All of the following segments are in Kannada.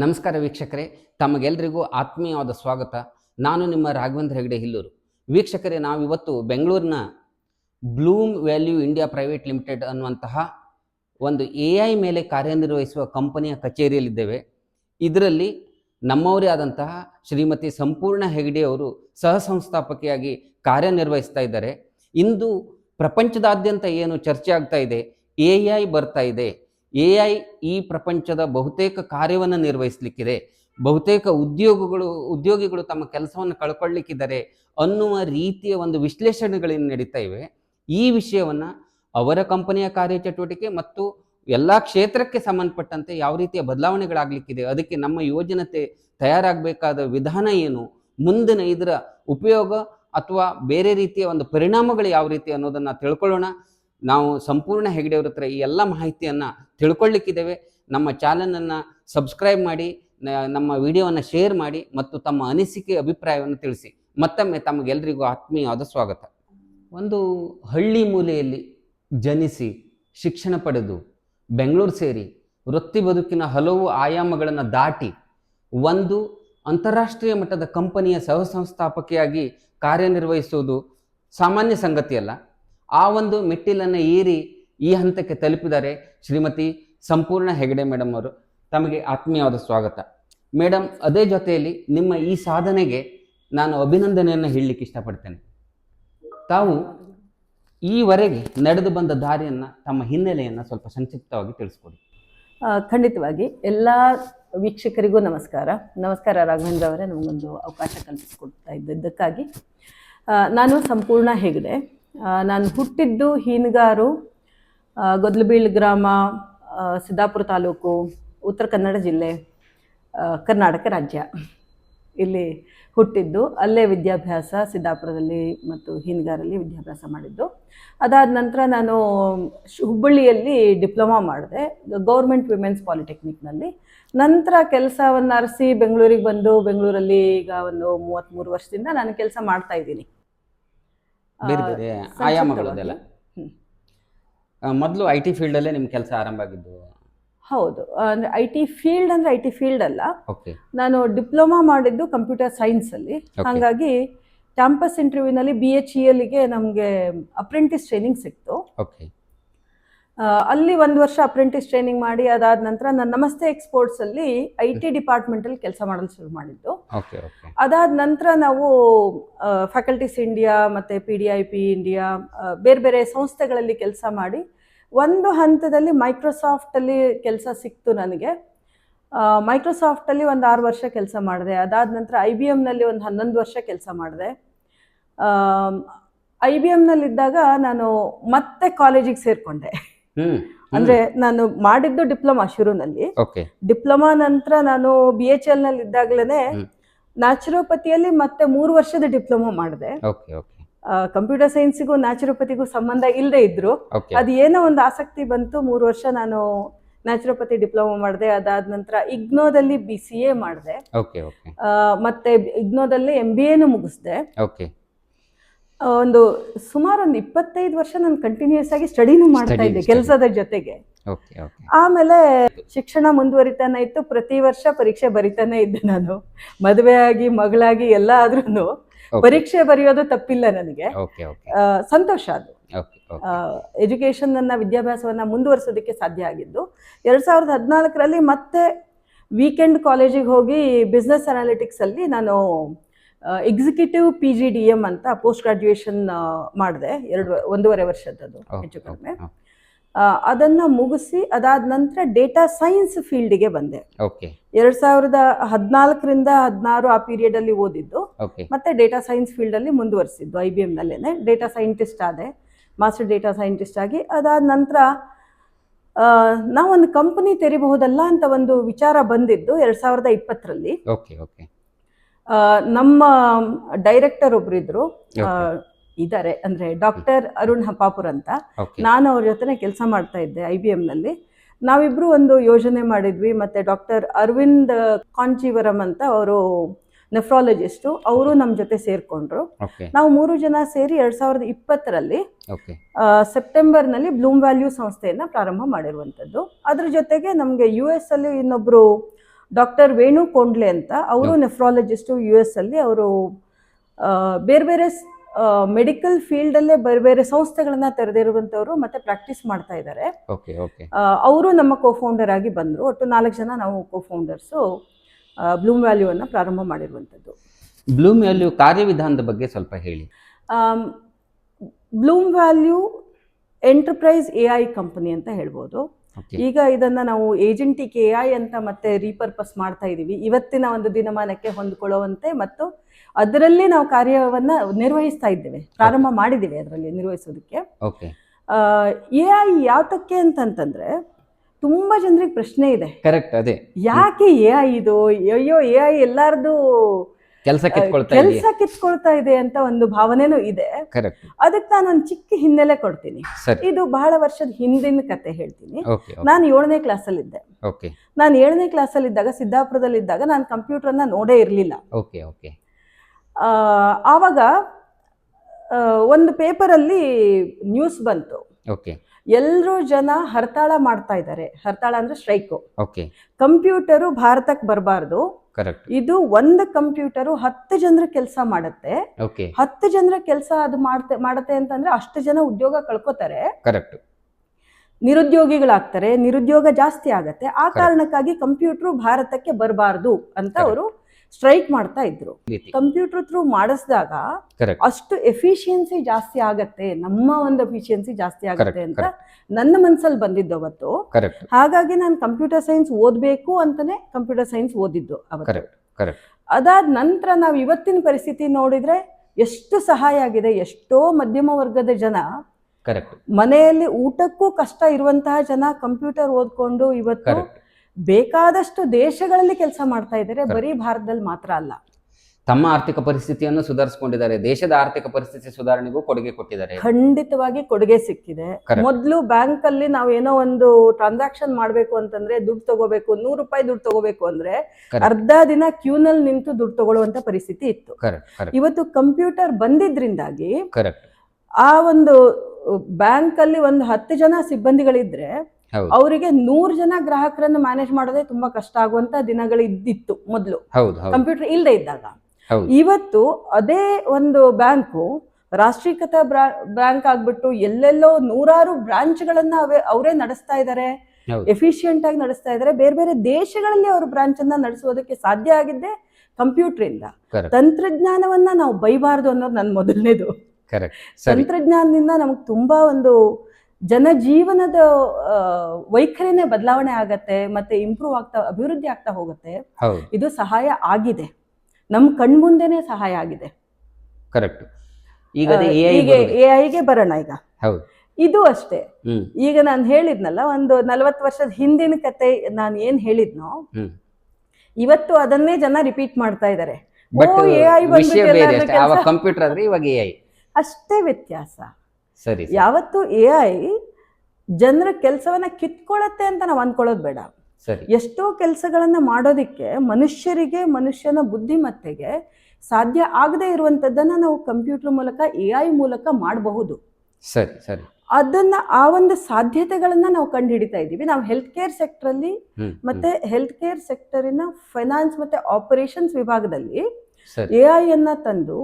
ನಮಸ್ಕಾರ ವೀಕ್ಷಕರೇ ತಮಗೆಲ್ಲರಿಗೂ ಆತ್ಮೀಯವಾದ ಸ್ವಾಗತ. ನಾನು ನಿಮ್ಮ ರಾಘವೇಂದ್ರ ಹೆಗಡೆ ಹಿಲ್ಲೂರು. ವೀಕ್ಷಕರೇ, ನಾವಿವತ್ತು ಬೆಂಗಳೂರಿನ Bloom Value India Private Limited ಅನ್ನುವಂತಹ ಒಂದು ಎ ಐ ಮೇಲೆ ಕಾರ್ಯನಿರ್ವಹಿಸುವ ಕಂಪನಿಯ ಕಚೇರಿಯಲ್ಲಿದ್ದೇವೆ. ಇದರಲ್ಲಿ ನಮ್ಮವರೇ ಆದಂತಹ ಶ್ರೀಮತಿ ಸಂಪೂರ್ಣ ಹೆಗಡೆ ಅವರು ಸಹ ಸಂಸ್ಥಾಪಕಿಯಾಗಿ ಕಾರ್ಯನಿರ್ವಹಿಸ್ತಾ ಇದ್ದಾರೆ. ಇಂದು ಪ್ರಪಂಚದಾದ್ಯಂತ ಏನು ಚರ್ಚೆ ಆಗ್ತಾ ಇದೆ, ಎ ಐ ಬರ್ತಾ ಇದೆ ಎ ಐ ಈ ಪ್ರಪಂಚದ ಬಹುತೇಕ ಕಾರ್ಯವನ್ನು ನಿರ್ವಹಿಸಲಿಕ್ಕಿದೆ. ಬಹುತೇಕ ಉದ್ಯೋಗಗಳು, ಉದ್ಯೋಗಿಗಳು ತಮ್ಮ ಕೆಲಸವನ್ನು ಕಳ್ಕೊಳ್ಳಿಕ್ಕಿದ್ದಾರೆ ಅನ್ನುವ ರೀತಿಯ ಒಂದು ವಿಶ್ಲೇಷಣೆಗಳೇನು ನಡೀತಾ ಇವೆ. ಈ ವಿಷಯವನ್ನು ಅವರ ಕಂಪನಿಯ ಕಾರ್ಯಚಟುವಟಿಕೆ ಮತ್ತು ಎಲ್ಲ ಕ್ಷೇತ್ರಕ್ಕೆ ಸಂಬಂಧಪಟ್ಟಂತೆ ಯಾವ ರೀತಿಯ ಬದಲಾವಣೆಗಳಾಗಲಿಕ್ಕಿದೆ, ಅದಕ್ಕೆ ನಮ್ಮ ಯೋಜನತೆ ತಯಾರಾಗಬೇಕಾದ ವಿಧಾನ ಏನು, ಮುಂದಿನ ಇದರ ಉಪಯೋಗ ಅಥವಾ ಬೇರೆ ರೀತಿಯ ಒಂದು ಪರಿಣಾಮಗಳು ಯಾವ ರೀತಿ ಅನ್ನೋದನ್ನು ತಿಳ್ಕೊಳ್ಳೋಣ. ನಾವು ಸಂಪೂರ್ಣ ಹೆಗಡೆಯವ್ರ ಹತ್ರ ಈ ಎಲ್ಲ ಮಾಹಿತಿಯನ್ನು ತಿಳ್ಕೊಳ್ಳಿಕ್ಕಿದ್ದೇವೆ ನಮ್ಮ ಚಾನಲನ್ನು ಸಬ್ಸ್ಕ್ರೈಬ್ ಮಾಡಿ ನಮ್ಮ ವಿಡಿಯೋವನ್ನು ಶೇರ್ ಮಾಡಿ ಮತ್ತು ತಮ್ಮ ಅನಿಸಿಕೆ, ಅಭಿಪ್ರಾಯವನ್ನು ತಿಳಿಸಿ. ಮತ್ತೊಮ್ಮೆ ತಮಗೆಲ್ಲರಿಗೂ ಆತ್ಮೀಯವಾದ ಸ್ವಾಗತ. ಒಂದು ಹಳ್ಳಿ ಮೂಲೆಯಲ್ಲಿ ಜನಿಸಿ ಶಿಕ್ಷಣ ಪಡೆದು ಬೆಂಗಳೂರು ಸೇರಿ ವೃತ್ತಿ ಬದುಕಿನ ಹಲವು ಆಯಾಮಗಳನ್ನು ದಾಟಿ ಒಂದು ಅಂತಾರಾಷ್ಟ್ರೀಯ ಮಟ್ಟದ ಕಂಪನಿಯ ಸಹಸಂಸ್ಥಾಪಕಿಯಾಗಿ ಕಾರ್ಯನಿರ್ವಹಿಸುವುದು ಸಾಮಾನ್ಯ ಸಂಗತಿಯಲ್ಲ. ಆ ಒಂದು ಮೆಟ್ಟಿಲನ್ನು ಏರಿ ಈ ಹಂತಕ್ಕೆ ತಲುಪಿದರೆ ಶ್ರೀಮತಿ ಸಂಪೂರ್ಣ ಹೆಗಡೆ ಮೇಡಮ್ ಅವರು ತಮಗೆ ಆತ್ಮೀಯವಾದ ಸ್ವಾಗತ. ಮೇಡಮ್ ಅದೇ ಜೊತೆಯಲ್ಲಿ ನಿಮ್ಮ ಈ ಸಾಧನೆಗೆ ನಾನು ಅಭಿನಂದನೆಯನ್ನು ಹೇಳಲಿಕ್ಕೆ ಇಷ್ಟಪಡ್ತೇನೆ. ತಾವು ಈವರೆಗೆ ನಡೆದು ಬಂದ ದಾರಿಯನ್ನು, ತಮ್ಮ ಹಿನ್ನೆಲೆಯನ್ನು ಸ್ವಲ್ಪ ಸಂಕ್ಷಿಪ್ತವಾಗಿ ತಿಳಿಸ್ಕೊಡಿ. ಖಂಡಿತವಾಗಿ ಎಲ್ಲ ವೀಕ್ಷಕರಿಗೂ ನಮಸ್ಕಾರ. ನಮಸ್ಕಾರ ರಾಘವೇಂದ್ರ ಅವರೇ, ನಮಗೊಂದು ಅವಕಾಶ ಕಲ್ಪಿಸಿಕೊಡ್ತಾ ಇದ್ದದ್ದಕ್ಕಾಗಿ. ನಾನು ಸಂಪೂರ್ಣ ಹೆಗಡೆ. ನಾನು ಹುಟ್ಟಿದ್ದು ಹೀನಗಾರು ಗೊದ್ಲುಬೀಳ್ ಗ್ರಾಮ ಸಿದ್ದಾಪುರ ತಾಲೂಕು, ಉತ್ತರ ಕನ್ನಡ ಜಿಲ್ಲೆ ಕರ್ನಾಟಕ ರಾಜ್ಯ. ಇಲ್ಲಿ ಹುಟ್ಟಿದ್ದು, ಅಲ್ಲೇ ವಿದ್ಯಾಭ್ಯಾಸ ಸಿದ್ದಾಪುರದಲ್ಲಿ ಮತ್ತು ಹೀನಗಾರಲ್ಲಿ ವಿದ್ಯಾಭ್ಯಾಸ ಮಾಡಿದ್ದು. ಅದಾದ ನಂತರ ನಾನು ಹುಬ್ಬಳ್ಳಿಯಲ್ಲಿ ಡಿಪ್ಲೊಮಾ ಮಾಡಿದೆ, ಗೌರ್ಮೆಂಟ್ ವಿಮೆನ್ಸ್ ಪಾಲಿಟೆಕ್ನಿಕ್ನಲ್ಲಿ. ನಂತರ ಕೆಲಸವನ್ನು ಅರಸಿ ಬೆಂಗಳೂರಿಗೆ ಬಂದು, ಬೆಂಗಳೂರಲ್ಲಿ ಈಗ ಒಂದು ಮೂವತ್ತ್ಮೂರು ವರ್ಷದಿಂದ ನಾನು ಕೆಲಸ ಮಾಡ್ತಾ ಇದ್ದೀನಿ. ಬೇರೆ ಬೇರೆ. ಆಯಾಮಗಳದೆಲ್ಲ. ಮೊದಲು ಐ ಟಿ ಫೀಲ್ಡಲ್ಲೇ ನಿಮ್ಮ ಕೆಲಸ ಆರಂಭ ಆಗಿದ್ದು? ಹೌದು. ಅಂದರೆ ಐ ಟಿ ಫೀಲ್ಡ್ ಅಂದರೆ ಐ ಟಿ ಫೀಲ್ಡ್ ಅಲ್ಲ. ಓಕೆ. ನಾನು ಡಿಪ್ಲೊಮಾ ಮಾಡಿದ್ದು ಕಂಪ್ಯೂಟರ್ ಸೈನ್ಸಲ್ಲಿ. ಹಾಗಾಗಿ ಕ್ಯಾಂಪಸ್ ಇಂಟರ್ವ್ಯೂನಲ್ಲಿ ಬಿ ಎಚ್ ಇ ಎಲ್ಗೆ ನಮಗೆ ಅಪ್ರೆಂಟಿಸ್ ಟ್ರೈನಿಂಗ್ ಸಿಕ್ತು. ಅಲ್ಲಿ ಒಂದು ವರ್ಷ ಅಪ್ರೆಂಟಿಸ್ ಟ್ರೈನಿಂಗ್ ಮಾಡಿ ಅದಾದ ನಂತರ ನಾನು ನಮಸ್ತೆ ಎಕ್ಸ್ಪೋರ್ಟ್ಸಲ್ಲಿ ಐ ಟಿ ಡಿಪಾರ್ಟ್ಮೆಂಟಲ್ಲಿ ಕೆಲಸ ಮಾಡಲು ಶುರು ಮಾಡಿದ್ದು. ಅದಾದ ನಂತರ ನಾವು ಫ್ಯಾಕಲ್ಟೀಸ್ ಇಂಡಿಯಾ ಮತ್ತೆ P D I P India ಬೇರೆ ಬೇರೆ ಸಂಸ್ಥೆಗಳಲ್ಲಿ ಕೆಲಸ ಮಾಡಿ ಒಂದು ಹಂತದಲ್ಲಿ ಮೈಕ್ರೋಸಾಫ್ಟ್ ಅಲ್ಲಿ ಕೆಲಸ ಸಿಕ್ತು ನನಗೆ. ಮೈಕ್ರೋಸಾಫ್ಟ್ ಅಲ್ಲಿ ಒಂದು ಆರು ವರ್ಷ ಕೆಲಸ ಮಾಡಿದೆ. ಅದಾದ ನಂತರ ಐ ಬಿ ಎಂನಲ್ಲಿ ಒಂದು ಹನ್ನೊಂದು ವರ್ಷ ಕೆಲಸ ಮಾಡಿದೆ. ಐ ಬಿ ಎಂನಲ್ಲಿದ್ದಾಗ ನಾನು ಮತ್ತೆ ಕಾಲೇಜಿಗೆ ಸೇರಿಕೊಂಡೆ. ಅಂದರೆ ನಾನು ಮಾಡಿದ್ದು ಡಿಪ್ಲೊಮಾ ಶುರುನಲ್ಲಿ. ಡಿಪ್ಲೊಮಾ ನಂತರ ನಾನು ಬಿ ಎಚ್ ಎಲ್ನಲ್ಲಿ ಇದ್ದಾಗಲೇ. ನ್ಯಾಚುರೋಪತಿಯಲ್ಲಿ ಮತ್ತೆ ಮೂರು ವರ್ಷದ ಡಿಪ್ಲೊಮಾ ಮಾಡಿದೆ. ಕಂಪ್ಯೂಟರ್ ಸೈನ್ಸ್ಗೂ ನ್ಯಾಚುರೋಪತಿಗೂ ಸಂಬಂಧ ಇಲ್ಲದೆ ಇದ್ರು. ಅದು ಏನೋ ಒಂದು ಆಸಕ್ತಿ ಬಂತು ಮೂರು ವರ್ಷ ನಾನು ನ್ಯಾಚುರೋಪತಿ ಡಿಪ್ಲೊಮಾ ಮಾಡಿದೆ. ಅದಾದ ನಂತರ ಇಗ್ನೋದಲ್ಲಿ ಬಿ ಸಿ ಎ ಮಾಡಿದೆ. ಮತ್ತೆ ಇಗ್ನೋದಲ್ಲಿ ಎಂ ಬಿ ಎನು ಮುಗಿಸ್ದೆ. ಒಂದು ಸುಮಾರು ಒಂದು ಇಪ್ಪತ್ತೈದು ವರ್ಷ ನಾನು ಕಂಟಿನ್ಯೂಸ್ ಆಗಿ ಸ್ಟಡಿನೂ ಮಾಡ್ತಾ ಇದ್ದೆ. ಕೆಲಸದ ಜೊತೆಗೆ. ಆಮೇಲೆ ಶಿಕ್ಷಣ ಮುಂದುವರಿತಾನೆ ಇತ್ತು ಪ್ರತಿ ವರ್ಷ ಪರೀಕ್ಷೆ ಬರಿತಾನೆ ಇದ್ದೆ ನಾನು. ಮದುವೆ ಆಗಿ ಮಗಳಾಗಿ ಎಲ್ಲ ಆದ್ರೂ ಪರೀಕ್ಷೆ ಬರೆಯೋದು ತಪ್ಪಿಲ್ಲ ನನಗೆ. ಸಂತೋಷ ಅದು. ಎಜುಕೇಶನ್ ನನ್ನ ವಿದ್ಯಾಭ್ಯಾಸವನ್ನ ಮುಂದುವರಿಸೋದಕ್ಕೆ ಸಾಧ್ಯ ಆಗಿದ್ದು ಎರಡ್ ಸಾವಿರದ ಹದಿನಾಲ್ಕರಲ್ಲಿ ಮತ್ತೆ ವೀಕೆಂಡ್ ಕಾಲೇಜಿಗೆ ಹೋಗಿ ಬಿಸ್ನೆಸ್ ಅನಾಲಿಟಿಕ್ಸ್ ಅಲ್ಲಿ ನಾನು executive P G D M ಅಂತ ಪೋಸ್ಟ್ ಗ್ರಾಜ್ಯುಯೇಷನ್ ಮಾಡಿದೆ ಎರಡು ಒಂದೂವರೆ ವರ್ಷದ್ದು ಹೆಚ್ಚು ಕಡಿಮೆ. ಅದನ್ನ ಮುಗಿಸಿ ಅದಾದ ನಂತರ ಡೇಟಾ ಸೈನ್ಸ್ ಫೀಲ್ಡಿಗೆ ಬಂದೆ. ಎರಡ್ ಸಾವಿರದ ಹದಿನಾಲ್ಕರಿಂದ ಹದಿನಾರು ಆ ಪೀರಿಯಡ್ ಅಲ್ಲಿ ಓದಿದ್ದು. ಮತ್ತೆ ಡೇಟಾ ಸೈನ್ಸ್ ಫೀಲ್ಡಲ್ಲಿ ಮುಂದುವರಿಸಿದ್ದು ಐ ಬಿ ಎಮ್ನಲ್ಲೇ ಡೇಟಾ ಸೈಂಟಿಸ್ಟ್ ಆದೆ. ಮಾಸ್ಟರ್ ಡೇಟಾ ಸೈಂಟಿಸ್ಟ್ ಆಗಿ ಅದಾದ ನಂತರ ನಾವೊಂದು ಕಂಪನಿ ತೆರಿಬಹುದಲ್ಲ ಅಂತ ಒಂದು ವಿಚಾರ ಬಂದಿದ್ದು ಎರಡ್ ಸಾವಿರದ ಇಪ್ಪತ್ತರಲ್ಲಿ. ನಮ್ಮ ಡೈರೆಕ್ಟರ್ ಒಬ್ರಿದ್ರು. ಇದ್ದಾರೆ ಅಂದ್ರೆ ಡಾಕ್ಟರ್ ಅರುಣ್ ಹಪಾಪುರ್ ಅಂತ. ನಾನು ಅವ್ರ ಜೊತೆ ಕೆಲಸ ಮಾಡ್ತಾ ಇದ್ದೆ ಐ ಬಿ ಎಮ್ನಲ್ಲಿ ನಾವಿಬ್ರು ಒಂದು ಯೋಜನೆ ಮಾಡಿದ್ವಿ ಮತ್ತೆ ಡಾಕ್ಟರ್ ಅರವಿಂದ್ ಕಾಂಚೀವರಂ ಅಂತ ಅವರು ನೆಫ್ರಾಲಜಿಸ್ಟು ಅವರು ನಮ್ಮ ಜೊತೆ ಸೇರ್ಕೊಂಡ್ರು. ನಾವು ಮೂರು ಜನ ಸೇರಿ ಎರಡ್ ಸಾವಿರದ ಇಪ್ಪತ್ತರಲ್ಲಿ ಸೆಪ್ಟೆಂಬರ್ನಲ್ಲಿ ಬ್ಲೂಮ್ ವ್ಯಾಲ್ಯೂ ಸಂಸ್ಥೆಯನ್ನ ಪ್ರಾರಂಭ ಮಾಡಿರುವಂತದ್ದು ಅದ್ರ ಜೊತೆಗೆ ನಮ್ಗೆ ಯು ಎಸ್ ಅಲ್ಲಿ ಇನ್ನೊಬ್ರು ಡಾಕ್ಟರ್ ವೇಣು ಕೊಂಡ್ಲೆ ಅಂತ. ಅವರು ನೆಫ್ರಾಲಜಿಸ್ಟು ಯು ಎಸ್ ಅಲ್ಲಿ. ಅವರು ಬೇರೆ ಬೇರೆ ಮೆಡಿಕಲ್ ಫೀಲ್ಡಲ್ಲೇ ಬೇರೆ ಬೇರೆ ಸಂಸ್ಥೆಗಳನ್ನ ತೆರೆದಿರುವಂತವರು ಮತ್ತೆ ಪ್ರಾಕ್ಟೀಸ್ ಮಾಡ್ತಾ ಇದ್ದಾರೆ ಓಕೆ ಓಕೆ ಅವರು ನಮ್ಮ ಕೋ ಫೌಂಡರ್ ಆಗಿ ಬಂದರು. ಒಟ್ಟು ನಾಲ್ಕು ಜನ ನಾವು ಕೋ ಫೌಂಡರ್ಸು ಬ್ಲೂಮ್ ವ್ಯಾಲ್ಯೂವನ್ನು ಪ್ರಾರಂಭ ಮಾಡಿರುವಂಥದ್ದು. ಬ್ಲೂಮ್ ವ್ಯಾಲ್ಯೂ ಕಾರ್ಯವಿಧಾನದ ಬಗ್ಗೆ ಸ್ವಲ್ಪ ಹೇಳಿ. Bloom Value enterprise A I company ಅಂತ ಹೇಳ್ಬೋದು. ಈಗ ಇದನ್ನ ನಾವು ಏಜೆಂಟಿಕ್ ಎ ಐ ಅಂತ ಮತ್ತೆ ರೀಪರ್ಪಸ್ ಮಾಡ್ತಾ ಇದ್ದೀವಿ ಇವತ್ತಿನ ಒಂದು ದಿನಮಾನಕ್ಕೆ ಹೊಂದ್ಕೊಳ್ಳುವಂತೆ ಮತ್ತು ಅದರಲ್ಲಿ ನಾವು ಕಾರ್ಯವನ್ನ ನಿರ್ವಹಿಸ್ತಾ ಇದ್ದೇವೆ. ಪ್ರಾರಂಭ ಮಾಡಿದ್ದೇವೆ ಅದರಲ್ಲಿ ನಿರ್ವಹಿಸೋದಕ್ಕೆ. ಎ ಐ ಯಾತಕ್ಕೆ ಅಂತಂತಂದ್ರೆ ತುಂಬಾ ಜನರಿಗೆ ಪ್ರಶ್ನೆ ಇದೆ. ಕರೆಕ್ಟ್ ಅದೇ. ಯಾಕೆ ಎ ಐ ಇದು? ಅಯ್ಯೋ ಎ ಐ ಎಲ್ಲಾರ್ದು ಕೆಲಸ ಕಿತ್ಕೊಳ್ತಾ ಕೆಲಸ ಕಿತ್ಕೊಳ್ತಾ ಇದೆ ಅಂತ ಒಂದು ಭಾವನೆನೂ ಇದೆ. ಅದಕ್ಕೆ ನಾನು ಒಂದು ಚಿಕ್ಕ ಹಿನ್ನೆಲೆ ಕೊಡ್ತೀನಿ. ಇದು ಬಹಳ ವರ್ಷದ ಹಿಂದಿನ ಕತೆ ಹೇಳ್ತೀನಿ. ನಾನು ಏಳನೇ ಕ್ಲಾಸಲ್ಲಿದ್ದೆ. ಇದ್ದೆ ನಾನು ಏಳನೇ ಸಿದ್ದಾಪ್ರದದಲ್ಲಿ ಇದ್ದಾಗ ನಾನು ಅನ್ನ ನೋಡೇ ಇರಲಿಲ್ಲ. ಆವಾಗ ಒಂದು ಪೇಪರಲ್ಲಿ ನ್ಯೂಸ್ ಬಂತು. ಓಕೆ ಎಲ್ಲರೂ ಜನ ಹರ್ತಾಳ ಮಾಡ್ತಾ ಇದ್ದಾರೆ. ಹರ್ತಾಳ ಅಂದ್ರೆ ಸ್ಟ್ರೈಕು. ಓಕೆ ಕಂಪ್ಯೂಟರು ಭಾರತಕ್ಕೆ ಬರಬಾರ್ದು. ಕರೆಕ್ಟ್ ಇದು ಒಂದು ಕಂಪ್ಯೂಟರು ಹತ್ತು ಜನರ ಕೆಲಸ ಮಾಡುತ್ತೆ. ಓಕೆ ಹತ್ತು ಜನರ ಕೆಲಸ ಅದು ಮಾಡ್ತೆ ಮಾಡುತ್ತೆ ಅಂತಂದ್ರೆ ಅಷ್ಟು ಜನ ಉದ್ಯೋಗ ಕಳ್ಕೊತಾರೆ. ಕರೆಕ್ಟ್ ನಿರುದ್ಯೋಗಿಗಳಾಗ್ತಾರೆ ನಿರುದ್ಯೋಗ ಜಾಸ್ತಿ ಆಗತ್ತೆ ಆ ಕಾರಣಕ್ಕಾಗಿ ಕಂಪ್ಯೂಟರ್ ಭಾರತಕ್ಕೆ ಬರಬಾರ್ದು ಅಂತ ಅವರು ಸ್ಟ್ರೈಕ್ ಮಾಡ್ತಾ ಇದ್ರು. ಕಂಪ್ಯೂಟರ್ ಥ್ರೂ ಮಾಡಿಸಿದಾಗ ಅಷ್ಟು ಎಫಿಷಿಯನ್ಸಿ ಜಾಸ್ತಿ ಆಗತ್ತೆ ನಮ್ಮ ಒಂದು ಎಫಿಷಿಯನ್ಸಿ ಜಾಸ್ತಿ ಆಗತ್ತೆ ಅಂತ ನನ್ನ ಮನಸ್ಸಲ್ಲಿ ಬಂದಿದ್ದು ಅವತ್ತು. ಹಾಗಾಗಿ ನಾನು ಕಂಪ್ಯೂಟರ್ ಸೈನ್ಸ್ ಓದಬೇಕು ಅಂತಾನೆ ಕಂಪ್ಯೂಟರ್ ಸೈನ್ಸ್ ಓದಿದ್ದು ಅವತ್ತು. ಅದಾದ ನಂತರ ನಾವು ಇವತ್ತಿನ ಪರಿಸ್ಥಿತಿ ನೋಡಿದ್ರೆ ಎಷ್ಟು ಸಹಾಯ ಆಗಿದೆ ಎಷ್ಟೋ ಮಧ್ಯಮ ವರ್ಗದ ಜನ ಮನೆಯಲ್ಲಿ ಊಟಕ್ಕೂ ಕಷ್ಟ ಇರುವಂತಹ ಜನ ಕಂಪ್ಯೂಟರ್ ಓದ್ಕೊಂಡು ಇವತ್ತು ಬೇಕಾದಷ್ಟು ದೇಶಗಳಲ್ಲಿ ಕೆಲಸ ಮಾಡ್ತಾ ಇದ್ದಾರೆ ಬರೀ ಭಾರತದಲ್ಲಿ ಮಾತ್ರ ಅಲ್ಲ. ತಮ್ಮ ಆರ್ಥಿಕ ಪರಿಸ್ಥಿತಿಯನ್ನು ಸುಧಾರಿಸಿಕೊಂಡಿದ್ದಾರೆ. ದೇಶದ ಆರ್ಥಿಕ ಪರಿಸ್ಥಿತಿ ಸುಧಾರಣೆಗೂ ಕೊಡುಗೆ ಕೊಟ್ಟಿದ್ದಾರೆ. ಖಂಡಿತವಾಗಿ ಕೊಡುಗೆ ಸಿಕ್ಕಿದೆ. ಮೊದಲು ಬ್ಯಾಂಕ್ ಅಲ್ಲಿ ನಾವು ಏನೋ ಒಂದು ಟ್ರಾನ್ಸಾಕ್ಷನ್ ಮಾಡ್ಬೇಕು ಅಂತಂದ್ರೆ ದುಡ್ಡು ತಗೋಬೇಕು ನೂರು ರೂಪಾಯಿ ದುಡ್ಡು ತಗೋಬೇಕು ಅಂದ್ರೆ ಅರ್ಧ ದಿನ ಕ್ಯೂನಲ್ಲಿ ನಿಂತು ದುಡ್ಡು ತಗೊಳ್ಳುವಂತ ಪರಿಸ್ಥಿತಿ ಇತ್ತು. ಇವತ್ತು ಕಂಪ್ಯೂಟರ್ ಬಂದಿದ್ರಿಂದಾಗಿ ಆ ಒಂದು ಬ್ಯಾಂಕ್ ಅಲ್ಲಿ ಒಂದು ಹತ್ತು ಜನ ಸಿಬ್ಬಂದಿಗಳಿದ್ರೆ ಅವರಿಗೆ ನೂರ್ ಜನ ಗ್ರಾಹಕರನ್ನ ಮ್ಯಾನೇಜ್ ಮಾಡೋದೇ ತುಂಬಾ ಕಷ್ಟ ಆಗುವಂತ ದಿನಗಳು ಇದ್ದಿತ್ತು ಮೊದಲು ಕಂಪ್ಯೂಟರ್ ಇಲ್ಲದೆ ಇದ್ದಾಗ. ಇವತ್ತು ಅದೇ ಒಂದು ಬ್ಯಾಂಕು ರಾಷ್ಟ್ರೀಕೃತ ಬ್ಯಾಂಕ್ ಆಗ್ಬಿಟ್ಟು ಎಲ್ಲೆಲ್ಲೋ ನೂರಾರು ಬ್ರಾಂಚ್ಗಳನ್ನ ಅವೇ ಅವರೇ ನಡೆಸ್ತಾ ಇದ್ದಾರೆ ಎಫಿಷಿಯಂಟ್ ಆಗಿ ನಡೆಸ್ತಾ ಇದ್ದಾರೆ ಬೇರೆ ಬೇರೆ ದೇಶಗಳಲ್ಲಿ ಅವ್ರ ಬ್ರಾಂಚ್ ಅನ್ನ ನಡೆಸೋದಕ್ಕೆ ಸಾಧ್ಯ ಆಗಿದ್ದೆ ಕಂಪ್ಯೂಟರ್ ಇಂದ. ತಂತ್ರಜ್ಞಾನವನ್ನ ನಾವು ಬೈಬಾರ್ದು ಅನ್ನೋದು ನನ್ನ ಮೊದಲನೇದು. ತಂತ್ರಜ್ಞಾನದಿಂದ ನಮಗೆ ತುಂಬಾ ಒಂದು ಜನಜೀವನದ ಜೀವನದ ವೈಖರಿನೇ ಬದಲಾವಣೆ ಆಗತ್ತೆ ಮತ್ತೆ ಇಂಪ್ರೂವ್ ಆಗ್ತಾ ಅಭಿವೃದ್ಧಿ ಆಗ್ತಾ ಹೋಗುತ್ತೆ. ಇದು ಸಹಾಯ ಆಗಿದೆ. ನಮ್ಮ ಕಣ್ಮುಂದೆನೆ ಸಹಾಯ ಆಗಿದೆ. ಕರೆಕ್ಟ್ ಈಗ. ಎ ಐಗೆ ಬರೋಣ ಈಗ. ಇದು ಅಷ್ಟೇ. ಈಗ ನಾನು ಹೇಳಿದ್ನಲ್ಲ ಒಂದು ನಲವತ್ತು ವರ್ಷದ ಹಿಂದಿನ ಕತೆ ನಾನು ಏನ್ ಹೇಳಿದ್ನೋ ಇವತ್ತು ಅದನ್ನೇ ಜನ ರಿಪೀಟ್ ಮಾಡ್ತಾ ಇದ್ದಾರೆ ಕಂಪ್ಯೂಟರ್ ಅಷ್ಟೇ ವ್ಯತ್ಯಾಸ. ಸರಿ. ಯಾವತ್ತು ಎ ಐ ಜನರ ಕೆಲಸವನ್ನ ಕಿತ್ಕೊಳ್ಳುತ್ತೆ ಅಂತ ನಾವು ಅಂದ್ಕೊಳ್ಳೋದು ಬೇಡ. ಸರಿ. ಎಷ್ಟೋ ಕೆಲಸಗಳನ್ನ ಮಾಡೋದಿಕ್ಕೆ ಮನುಷ್ಯರಿಗೆ ಮನುಷ್ಯನ ಬುದ್ಧಿಮತ್ತೆಗೆ ಸಾಧ್ಯ ಆಗದೆ ಇರುವಂತದ್ದನ್ನ ನಾವು ಕಂಪ್ಯೂಟರ್ ಮೂಲಕ ಎ ಐ ಮೂಲಕ ಮಾಡಬಹುದು. ಸರಿ ಸರಿ. ಅದನ್ನ ಆ ಒಂದು ಸಾಧ್ಯತೆಗಳನ್ನ ನಾವು ಕಂಡು ಹಿಡಿತಾ ಇದ್ದೀವಿ. ನಾವು ಹೆಲ್ತ್ ಕೇರ್ ಸೆಕ್ಟರ್ ಅಲ್ಲಿ ಮತ್ತೆ ಹೆಲ್ತ್ ಕೇರ್ ಸೆಕ್ಟರಿನ ಫೈನಾನ್ಸ್ ಮತ್ತೆ ಆಪರೇಷನ್ಸ್ ವಿಭಾಗದಲ್ಲಿ ಎ ಐ ಅನ್ನ ತಂದು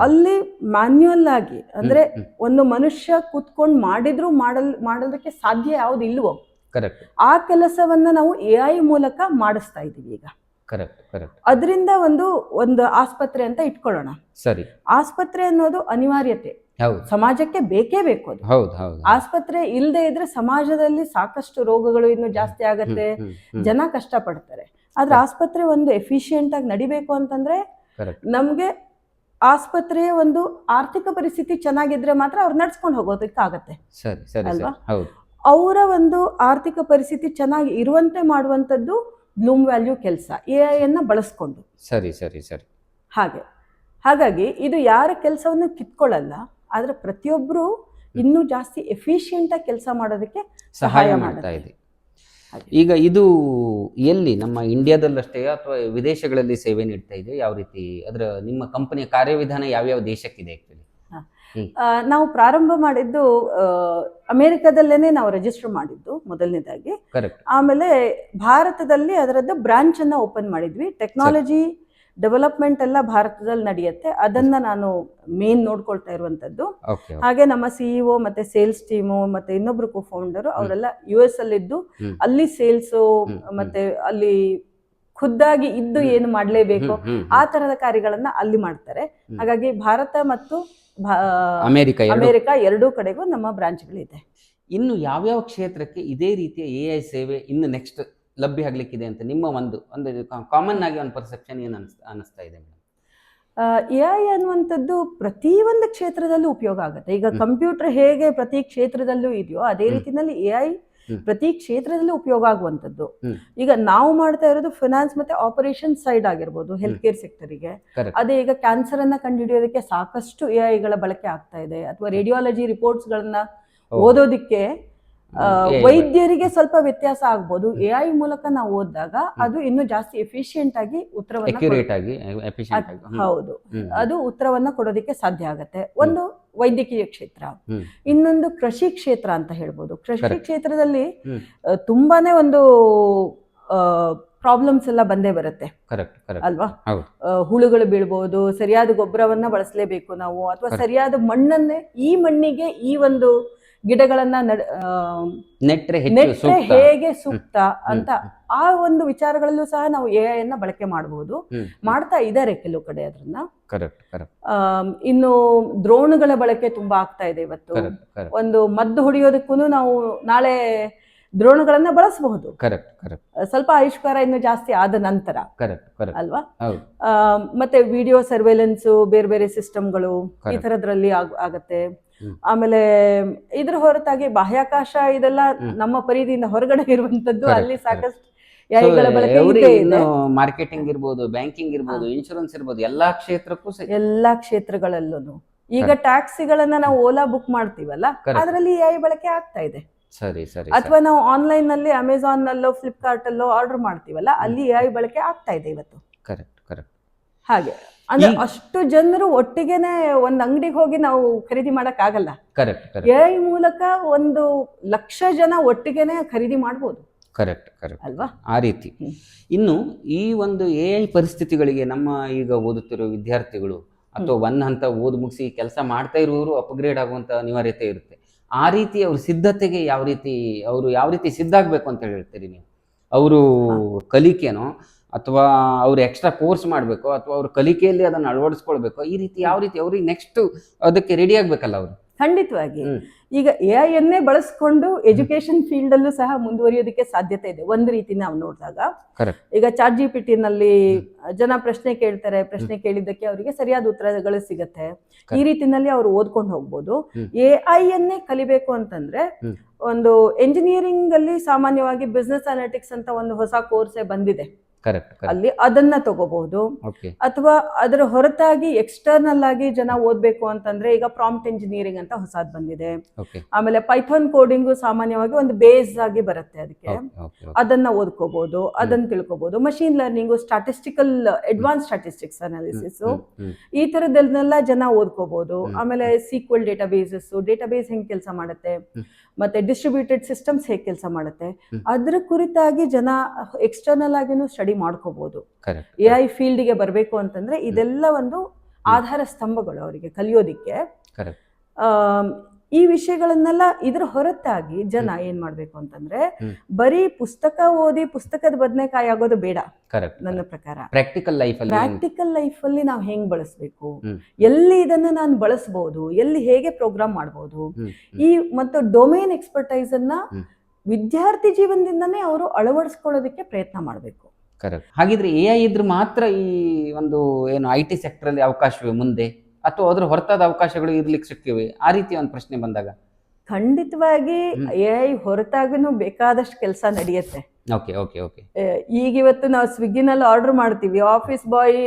ಅಲ್ಲಿ ಮ್ಯಾನ್ಯುಯಲ್ ಆಗಿ ಅಂದ್ರೆ. ಒಂದು ಮನುಷ್ಯ ಕುತ್ಕೊಂಡು ಮಾಡಿದ್ರು ಮಾಡಲ್ ಮಾಡೋದಕ್ಕೆ ಸಾಧ್ಯ ಯಾವ್ದು ಇಲ್ವೋ. ಕರೆಕ್ಟ್ ಆ ಕೆಲಸವನ್ನ ನಾವು ಎ ಐ ಮೂಲಕ ಮಾಡಿಸ್ತಾ ಇದೀವಿ ಈಗ. ಕರೆಕ್ಟ್ ಕರೆಕ್ಟ್ ಅದರಿಂದ ಒಂದು ಒಂದು ಆಸ್ಪತ್ರೆ ಅಂತ ಇಟ್ಕೊಳ್ಳೋಣ. ಸರಿ. ಆಸ್ಪತ್ರೆ ಅನ್ನೋದು ಅನಿವಾರ್ಯತೆ. ಸಮಾಜಕ್ಕೆ ಬೇಕೇ ಬೇಕು ಅದು. ಹೌದು ಹೌದು. ಆಸ್ಪತ್ರೆ ಇಲ್ಲದೆ ಇದ್ರೆ ಸಮಾಜದಲ್ಲಿ ಸಾಕಷ್ಟು ರೋಗಗಳು ಇನ್ನು ಜಾಸ್ತಿ ಆಗತ್ತೆ. ಜನ ಕಷ್ಟ ಪಡ್ತಾರೆ ಆದ್ರೆ ಆಸ್ಪತ್ರೆ ಒಂದು ಎಫಿಷಿಯಂಟ್ ಆಗಿ ನಡಿಬೇಕು ಅಂತಂದ್ರೆ. ನಮ್ಗೆ ಆಸ್ಪತ್ರೆಯ ಒಂದು ಆರ್ಥಿಕ ಪರಿಸ್ಥಿತಿ ಚೆನ್ನಾಗಿದ್ರೆ ಮಾತ್ರ ಅವ್ರು ನಡ್ಸ್ಕೊಂಡು ಹೋಗೋದಕ್ಕಾಗತ್ತೆ. ಸರಿ ಸರಿ ಸರಿ. ಅಲ್ವಾ? ಹೌದು. ಅವರ ಒಂದು ಆರ್ಥಿಕ ಪರಿಸ್ಥಿತಿ ಚೆನ್ನಾಗಿ ಇರುವಂತೆ ಮಾಡುವಂಥದ್ದು ಬ್ಲೂಮ್ ವ್ಯಾಲ್ಯೂ ಕೆಲಸ ಎ ಐಯನ್ನು ಬಳಸ್ಕೊಂಡು. ಸರಿ ಸರಿ ಸರಿ. ಹಾಗೆ. ಹಾಗಾಗಿ ಇದು ಯಾರ ಕೆಲಸವನ್ನು ಕಿತ್ಕೊಳ್ಳಲ್ಲ ಆದರೆ ಪ್ರತಿಯೊಬ್ಬರು ಇನ್ನೂ ಜಾಸ್ತಿ ಎಫಿಷಿಯೆಂಟ್ ಆಗಿ ಕೆಲಸ ಮಾಡೋದಕ್ಕೆ ಸಹಾಯ ಮಾಡ್ತಾ. ಇದೆ. ಈಗ ಇದು ಎಲ್ಲಿ ನಮ್ಮ ಇಂಡಿಯಾದಲ್ಲಷ್ಟೇ ಅಥವಾ ವಿದೇಶಗಳಲ್ಲಿ ಸೇವೆ ನೀಡ್ತಾ ಇದೆ? ಯಾವ ರೀತಿ ಅದರ ನಿಮ್ಮ ಕಂಪನಿಯ ಕಾರ್ಯವಿಧಾನ ಯಾವ್ಯಾವ ದೇಶಕ್ಕಿದೆ ಆಕ್ಚುಲಿ ನಾವು ಪ್ರಾರಂಭ ಮಾಡಿದ್ದು ಅಮೆರಿಕದಲ್ಲೇನೆ ನಾವು ರಿಜಿಸ್ಟರ್ ಮಾಡಿದ್ದು ಮೊದಲನೇದಾಗಿ. ಕರೆಕ್ಟ್ ಆಮೇಲೆ ಭಾರತದಲ್ಲಿ ಅದರದ್ದು ಬ್ರಾಂಚ್ ಅನ್ನ ಓಪನ್ ಮಾಡಿದ್ವಿ. ಟೆಕ್ನಾಲಜಿ ಡೆವಲಪ್ಮೆಂಟ್ ಎಲ್ಲ ಭಾರತದಲ್ಲಿ ನಡೆಯುತ್ತೆ. ಅದನ್ನ ನಾನು ಮೇನ್ ನೋಡ್ಕೊಳ್ತಾ ಇರುವಂತದ್ದು. ಓಕೆ ಹಾಗೆ ನಮ್ಮ ಸಿಇಒ ಮತ್ತೆ ಸೇಲ್ಸ್ ಟೀಮು ಮತ್ತೆ ಇನ್ನೊಬ್ರು ಕೋ ಫೌಂಡರ್ ಅವರೆಲ್ಲ ಯು ಎಸ್ ಅಲ್ಲಿ ಇದ್ದು ಅಲ್ಲಿ ಸೇಲ್ಸ್. ಮತ್ತೆ ಅಲ್ಲಿ ಖುದ್ದಾಗಿ ಇದ್ದು ಏನು ಮಾಡ್ಲೇಬೇಕು ಆ ತರದ ಕಾರ್ಯಗಳನ್ನ ಅಲ್ಲಿ ಮಾಡ್ತಾರೆ. ಹಾಗಾಗಿ ಭಾರತ ಮತ್ತು ಅಮೆರಿಕ ಎರಡು? ಅಮೆರಿಕ ಎರಡೂ ಕಡೆಗೂ ನಮ್ಮ ಬ್ರಾಂಚ್ಗಳಿದೆ ಇನ್ನು ಯಾವ್ಯಾವ ಕ್ಷೇತ್ರಕ್ಕೆ ಇದೇ ರೀತಿಯ ಎ ಐ ಸೇವೆ ಇನ್ನು ನೆಕ್ಸ್ಟ್ ಲಭ್ಯ ಆಗ್ಲಿಕ್ಕಿದೆ ಅಂತ ನಿಮ್ಮ ಒಂದು ಒಂದು ಕಾಮನ್ ಆಗಿ ಒಂದು ಪರ್ಸೆಪ್ಷನ್ ಏನು ಅನ್ಸ್ ಅನಿಸ್ತಾ ಇದೆ ಮೇಡಮ್? ಎ ಐ ಅನ್ನುವಂಥದ್ದು ಪ್ರತಿ ಒಂದು ಕ್ಷೇತ್ರದಲ್ಲೂ ಉಪಯೋಗ ಆಗುತ್ತೆ. ಈಗ ಕಂಪ್ಯೂಟರ್ ಹೇಗೆ ಪ್ರತಿ ಕ್ಷೇತ್ರದಲ್ಲೂ ಇದೆಯೋ ಅದೇ ರೀತಿಯಲ್ಲಿ ಎ ಐ ಪ್ರತಿ ಕ್ಷೇತ್ರದಲ್ಲೂ ಉಪಯೋಗ ಆಗುವಂಥದ್ದು. ಈಗ ನಾವು ಮಾಡ್ತಾ ಇರೋದು ಫಿನಾನ್ಸ್ ಮತ್ತೆ ಆಪರೇಷನ್ ಸೈಡ್ ಆಗಿರ್ಬೋದು ಹೆಲ್ತ್ ಕೇರ್ ಸೆಕ್ಟರಿಗೆ. ಅದೇ ಈಗ ಕ್ಯಾನ್ಸರ್ ಅನ್ನ ಕಂಡುಹಿಡಿಯೋದಕ್ಕೆ ಸಾಕಷ್ಟು ಎ ಐಗಳ ಬಳಕೆ ಆಗ್ತಾ ಇದೆ. ಅಥವಾ ರೇಡಿಯಾಲಜಿ ರಿಪೋರ್ಟ್ಸ್ ಗಳನ್ನ ಓದೋದಿಕ್ಕೆ ಆ, ವೈದ್ಯರಿಗೆ ಸ್ವಲ್ಪ ವ್ಯತ್ಯಾಸ ಆಗ್ಬೋದು. ಎ ಐ ಮೂಲಕ ನಾವು ಓದಿದಾಗ ಅದು ಇನ್ನು ಜಾಸ್ತಿ ಎಫಿಷಿಯಂಟ್ ಆಗಿ ಉತ್ತರವನ್ನು ಹೌದು. ಅದು ಉತ್ತರವನ್ನ ಕೊಡೋದಕ್ಕೆ ಸಾಧ್ಯ ಆಗತ್ತೆ. ಒಂದು ವೈದ್ಯಕೀಯ ಕ್ಷೇತ್ರ. ಇನ್ನೊಂದು ಕೃಷಿ ಕ್ಷೇತ್ರ ಅಂತ ಹೇಳ್ಬೋದು. ಕೃಷಿ ಕ್ಷೇತ್ರದಲ್ಲಿ ತುಂಬಾನೇ ಒಂದು ಪ್ರಾಬ್ಲಮ್ಸ್ ಎಲ್ಲ ಬಂದೇ ಬರುತ್ತೆ. ಅಲ್ವಾ? ಹುಳುಗಳು ಬೀಳ್ಬೋದು ಸರಿಯಾದ ಗೊಬ್ಬರವನ್ನ ಬಳಸಲೇಬೇಕು ನಾವು ಅಥವಾ ಸರಿಯಾದ ಮಣ್ಣನ್ನೇ ಈ ಮಣ್ಣಿಗೆ ಈ ಒಂದು ಗಿಡಗಳನ್ನ ನೆಟ್ಟರೆ ನೆಟ್ರೆ ಹೇಗೆ ಸೂಕ್ತ ಅಂತ ಆ ಒಂದು ವಿಚಾರಗಳಲ್ಲೂ ಸಹ ನಾವು ಎ ಅನ್ನ ಬಳಕೆ ಮಾಡಬಹುದು. ಮಾಡ್ತಾ ಇದ್ದಾರೆ ಕೆಲವು ಕಡೆ ಅದನ್ನ. ಇನ್ನು ದ್ರೋಣಗಳ ಬಳಕೆ ತುಂಬಾ ಆಗ್ತಾ ಇದೆ ಇವತ್ತು. ಒಂದು ಮದ್ದು ಹೊಡೆಯೋದಕ್ಕೂ ನಾವು ನಾಳೆ ದ್ರೋಣಗಳನ್ನ ಬಳಸಬಹುದು. ಸ್ವಲ್ಪ ಆವಿಷ್ಕಾರ ಇನ್ನು ಜಾಸ್ತಿ ಆದ ನಂತರ. ಅಲ್ವಾ? ಮತ್ತೆ ವಿಡಿಯೋ ಸರ್ವೆಲೆನ್ಸ್ ಬೇರೆ ಬೇರೆ ಸಿಸ್ಟಮ್ಗಳು ಈ. ತರದ್ರಲ್ಲಿ ಆಗ್- ಆಗತ್ತೆ. ಆಮೇಲೆ ಇದ್ರ ಹೊರತಾಗಿ ಬಾಹ್ಯಾಕಾಶ ಇದೆಲ್ಲ ನಮ್ಮ ಪರಿಧಿಯಿಂದ ಹೊರಗಡೆ ಇರುವಂತದ್ದು ಅಲ್ಲಿ ಸಾಕಷ್ಟು ಮಾರ್ಕೆಟಿಂಗ್ ಇರ್ಬೋದು ಬ್ಯಾಂಕಿಂಗ್ ಇರ್ಬೋದು ಇನ್ಶೂರೆನ್ಸ್ ಇರ್ಬೋದು ಎಲ್ಲಾ ಕ್ಷೇತ್ರಕ್ಕೂ ಎಲ್ಲಾ ಕ್ಷೇತ್ರಗಳಲ್ಲೂ ಈಗ ಟ್ಯಾಕ್ಸಿಗಳನ್ನ ನಾವು ಓಲಾ ಬುಕ್ ಮಾಡ್ತೀವಲ್ಲ. ಅದರಲ್ಲಿ ಎ ಐ ಬಳಕೆ ಆಗ್ತಾ ಇದೆ. ಸರಿ ಸರಿ ಅಥವಾ ನಾವು ಆನ್ಲೈನ್ನಲ್ಲಿ ಅಮೆಝಾನ್ ನಲ್ಲೋ ಫ್ಲಿಪ್ಕಾರ್ಟ್ ಅಲ್ಲೋ ಆರ್ಡರ್ ಮಾಡ್ತೀವಲ್ಲ ಅಲ್ಲಿ ಎ ಐ ಬಳಕೆ ಆಗ್ತಾ ಇದೆ ಇವತ್ತು. ಕರೆಕ್ಟ್ ಹಾಗೆ. ಅಂದ್ರೆ ಅಷ್ಟು ಜನರು ಒಟ್ಟಿಗೆನೆ ಒಂದ್ ಅಂಗಡಿಗೆ ಹೋಗಿ ನಾವು ಖರೀದಿ ಮಾಡಕ್ ಆಗಲ್ಲ. ಕರೆಕ್ಟ್ ಎ ಕರೆಕ್ಟ್ ಐ ಮೂಲಕ ಒಂದು ಲಕ್ಷ ಜನ ಒಟ್ಟಿಗೆನೆ ಖರೀದಿ ಮಾಡಬಹುದು ಕರೆಕ್ಟ್ ಕರೆಕ್ಟ್ ಅಲ್ವಾ? ಆ ರೀತಿ. ಇನ್ನು ಈ ಒಂದು ಎ ಐ ಪರಿಸ್ಥಿತಿಗಳಿಗೆ ನಮ್ಮ ಈಗ ಓದುತ್ತಿರೋ ವಿದ್ಯಾರ್ಥಿಗಳು ಅಥವಾ ಒಂದ್ ಹಂತ ಓದ್ ಮುಗಿಸಿ ಕೆಲಸ ಮಾಡ್ತಾ ಇರುವವರು ಅಪ್ಗ್ರೇಡ್ ಆಗುವಂತ ಅನಿವಾರ್ಯತೆ ಇರುತ್ತೆ. ಆ ರೀತಿ ಅವ್ರ ಸಿದ್ಧತೆಗೆ ಯಾವ ರೀತಿ ಅವರು ಯಾವ ರೀತಿ ಸಿದ್ಧ ಆಗ್ಬೇಕು ಅಂತ ಹೇಳ್ತೀರಿ ನೀವು? ಅವರು ಕಲಿಕೆನೋ ಅಥವಾ ಅವ್ರು ಎಕ್ಸ್ಟ್ರಾ ಕೋರ್ಸ್ ಮಾಡಬೇಕು ಅಥವಾ ಅವ್ರ ಕಲಿಕೆಯಲ್ಲಿ ಅದನ್ನು ಅಳವಡಿಸ್ಕೊಳ್ಬೇಕು ಈ ರೀತಿ ಯಾವ ರೀತಿ ಅವ್ರಿಗೆ ನೆಕ್ಸ್ಟ್ ಅದಕ್ಕೆ ರೆಡಿ ಆಗ್ಬೇಕಲ್ಲ ಅವರು? ಖಂಡಿತವಾಗಿ. ಈಗ ಎ ಐ ಅನ್ನೇ ಬಳಸ್ಕೊಂಡು ಎಜುಕೇಶನ್ ಫೀಲ್ಡ್ ಅಲ್ಲೂ ಸಹ ಮುಂದುವರಿಯೋದಕ್ಕೆ ಸಾಧ್ಯತೆ ಇದೆ. ಒಂದು ರೀತಿ ನಾವು ನೋಡಿದಾಗ. ಈಗ ಚಾಟ್ ಜಿ ಪಿ ನಲ್ಲಿ ಜನ ಪ್ರಶ್ನೆ ಕೇಳ್ತಾರೆ ಪ್ರಶ್ನೆ ಕೇಳಿದ್ದಕ್ಕೆ ಅವರಿಗೆ ಸರಿಯಾದ ಉತ್ತರಗಳು ಸಿಗತ್ತೆ. ಈ. ರೀತಿನಲ್ಲಿ ಅವರು ಓದ್ಕೊಂಡು ಹೋಗ್ಬೋದು. ಎ ಐ ಅನ್ನೇ ಕಲಿಬೇಕು ಅಂತಂದ್ರೆ ಒಂದು ಎಂಜಿನಿಯರಿಂಗ್ ಅಲ್ಲಿ ಸಾಮಾನ್ಯವಾಗಿ ಬಿಸ್ನೆಸ್ ಅನಾಲಿಟಿಕ್ಸ್ ಅಂತ ಒಂದು ಹೊಸ ಕೋರ್ಸೇ ಬಂದಿದೆ. ಕರೆಕ್ಟ್ ಅಲ್ಲಿ ಅದನ್ನ ತಗೋಬಹುದು. ಅಥವಾ ಅದರ ಹೊರತಾಗಿ ಎಕ್ಸ್ಟರ್ನಲ್ ಆಗಿ ಜನ ಓದ್ಬೇಕು ಅಂತಂದ್ರೆ ಈಗ ಪ್ರಾಂಪ್ಟ್ ಇಂಜಿನಿಯರಿಂಗ್ ಅಂತ ಹೊಸದ್ ಬಂದಿದೆ. ಆಮೇಲೆ ಪೈಥಾನ್ ಕೋಡಿಂಗ್ ಸಾಮಾನ್ಯವಾಗಿ ಒಂದು ಬೇಸ್ ಆಗಿ ಬರುತ್ತೆ ಅದಕ್ಕೆ. ಅದನ್ನ ಓದ್ಕೋಬಹುದು ಅದನ್ನ ತಿಳ್ಕೊಬಹುದು. Machine learning statistical advance statistics analysis ಈ ತರದಲ್ಲೆಲ್ಲ ಜನ ಓದ್ಕೋಬಹುದು. ಆಮೇಲೆ ಸೀಕ್ವಲ್ ಡೇಟಾ ಬೇಸ್ ಹೆಂಗ್ ಕೆಲಸ ಮಾಡುತ್ತೆ. ಮತ್ತೆ ಡಿಸ್ಟ್ರಿಬ್ಯೂಟೆಡ್ ಸಿಸ್ಟಮ್ಸ್ ಹೇಗೆ ಕೆಲಸ ಮಾಡುತ್ತೆ? ಅದರ ಕುರಿತಾಗಿ ಜನ ಎಕ್ಸ್ಟರ್ನಲ್ ಆಗಿನೂ ಸ್ಟಡಿ ಮಾಡ್ಕೋಬಹುದು ಎ ಐ ಫೀಲ್ಡ್ಗೆ ಬರಬೇಕು ಅಂತಂದ್ರೆ ಇದೆಲ್ಲ ಒಂದು ಆಧಾರ ಸ್ತಂಭಗಳು ಅವರಿಗೆ ಕಲಿಯೋದಿಕ್ಕೆ. ಈ ವಿಷಯಗಳನ್ನೆಲ್ಲ ಇದ್ರ ಹೊರತಾಗಿ ಜನ ಏನ್ ಮಾಡ್ಬೇಕು ಅಂತಂದ್ರೆ. ಬರೀ ಪುಸ್ತಕ ಓದಿ ಪುಸ್ತಕದ ಬದನೆಕಾಯಿ ಆಗೋದು ಬೇಡ. ಕರೆಕ್ಟ್ ನನ್ನ ಪ್ರಕಾರ. ಪ್ರಾಕ್ಟಿಕಲ್ ಲೈಫ್ ಪ್ರಾಕ್ಟಿಕಲ್ ಲೈಫ್ ಅಲ್ಲಿ ನಾವು ಹೆಂಗ್ ಬಳಸಬೇಕು? ಎಲ್ಲಿ ಇದನ್ನ ನಾನು ಬಳಸಬಹುದು ಎಲ್ಲಿ ಹೇಗೆ ಪ್ರೋಗ್ರಾಮ್ ಮಾಡಬಹುದು. ಈ ಮತ್ತು ಡೊಮೇನ್ ಎಕ್ಸ್ಪರ್ಟೈಸ್ ಅನ್ನ ವಿದ್ಯಾರ್ಥಿ ಜೀವನದಿಂದನೇ ಅವರು ಅಳವಡಿಸ್ಕೊಳ್ಳೋದಕ್ಕೆ ಪ್ರಯತ್ನ ಮಾಡಬೇಕು. ಕರೆಕ್ಟ್ ಹಾಗಿದ್ರೆ ಎ ಐ ಇದ್ರೆ ಮಾತ್ರ ಈ ಒಂದು ಏನು ಐ ಟಿ ಸೆಕ್ಟರ್ ಅಲ್ಲಿ ಅವಕಾಶವೇ ಮುಂದೆ? ಅಥವಾ ಅದ್ರ ಹೊರತಾದ ಅವಕಾಶಗಳು ಇರ್ಲಿಕ್ಕೆ ಸಿಕ್ಕಿವೆ ಆ ರೀತಿ ಒಂದು ಪ್ರಶ್ನೆ ಬಂದಾಗ. ಖಂಡಿತವಾಗಿ. ಎ ಐ ಹೊರತಾಗಿನೂ ಬೇಕಾದಷ್ಟು ಕೆಲಸ ನಡೆಯುತ್ತೆ. ಓಕೆ ಓಕೆ ಓಕೆ ಈಗ ಇವತ್ತು ನಾವು ಸ್ವಿಗ್ಗಿನಲ್ಲಿ ಆರ್ಡರ್ ಮಾಡ್ತೀವಿ. ಆಫೀಸ್ ಬಾಯ್